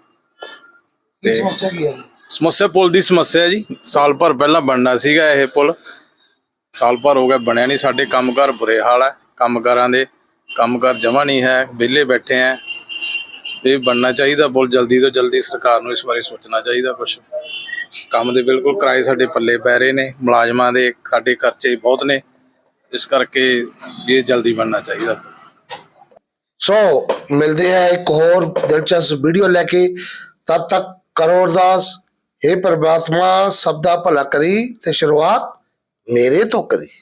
ਕੀ ਸਮੱਸਿਆ ਕੀ ਹੈ? ਸਮੱਸਿਆ ਪੁਲ ਦੀ ਸਮੱਸਿਆ ਹੈ ਜੀ ਸਾਲ ਭਰ ਪਹਿਲਾਂ ਬਣਨਾ ਸੀਗਾ ਇਹ ਪੁਲ। ਸਾਲ ਭਰ ਹੋ ਗਿਆ ਬਣਿਆ ਨਹੀਂ ਸਾਡੇ ਕੰਮਕਾਰ ਬੁਰੇ ਹਾਲ ਹੈ ਕੰਮਕਾਰਾਂ ਦੇ ਕੰਮਕਾਰ ਜਮਾ ਨਹੀਂ ਹੈ ਵਿਹਲੇ ਬੈਠੇ ਆ ਇਹ ਬਣਨਾ ਚਾਹੀਦਾ ਪੁਲ ਜਲਦੀ ਤੋਂ ਜਲਦੀ ਸਰਕਾਰ ਨੂੰ ਇਸ ਬਾਰੇ ਸੋਚਣਾ ਚਾਹੀਦਾ ਕੁਝ ਕੰਮ ਦੇ ਬਿਲਕੁਲ ਕਿਰਾਏ ਸਾਡੇ ਪੱਲੇ ਪੈ ਰਹੇ ਨੇ, ਮੁਲਾਜ਼ਮਾਂ ਦੇ ਸਾਡੇ ਖਰਚੇ ਬਹੁਤ ਨੇ, ਇਸ ਕਰਕੇ ਇਹ ਜਲਦੀ ਬਣਨਾ ਚਾਹੀਦਾ। ਸੋ ਮਿਲਦੇ ਹੈ ਇੱਕ ਹੋਰ ਦਿਲਚਸਪ ਵੀਡੀਓ ਲੈ ਕੇ, ਤਦ ਤੱਕ ਕਰੋ ਅਰਦਾਸ। हे ਪ੍ਰਮਾਤਮਾ, ਸਭ ਦਾ ਭਲਾ ਕਰੀ ਤੇ ਸ਼ੁਰੂਆਤ ਮੇਰੇ ਤੋਂ ਕਰੀ।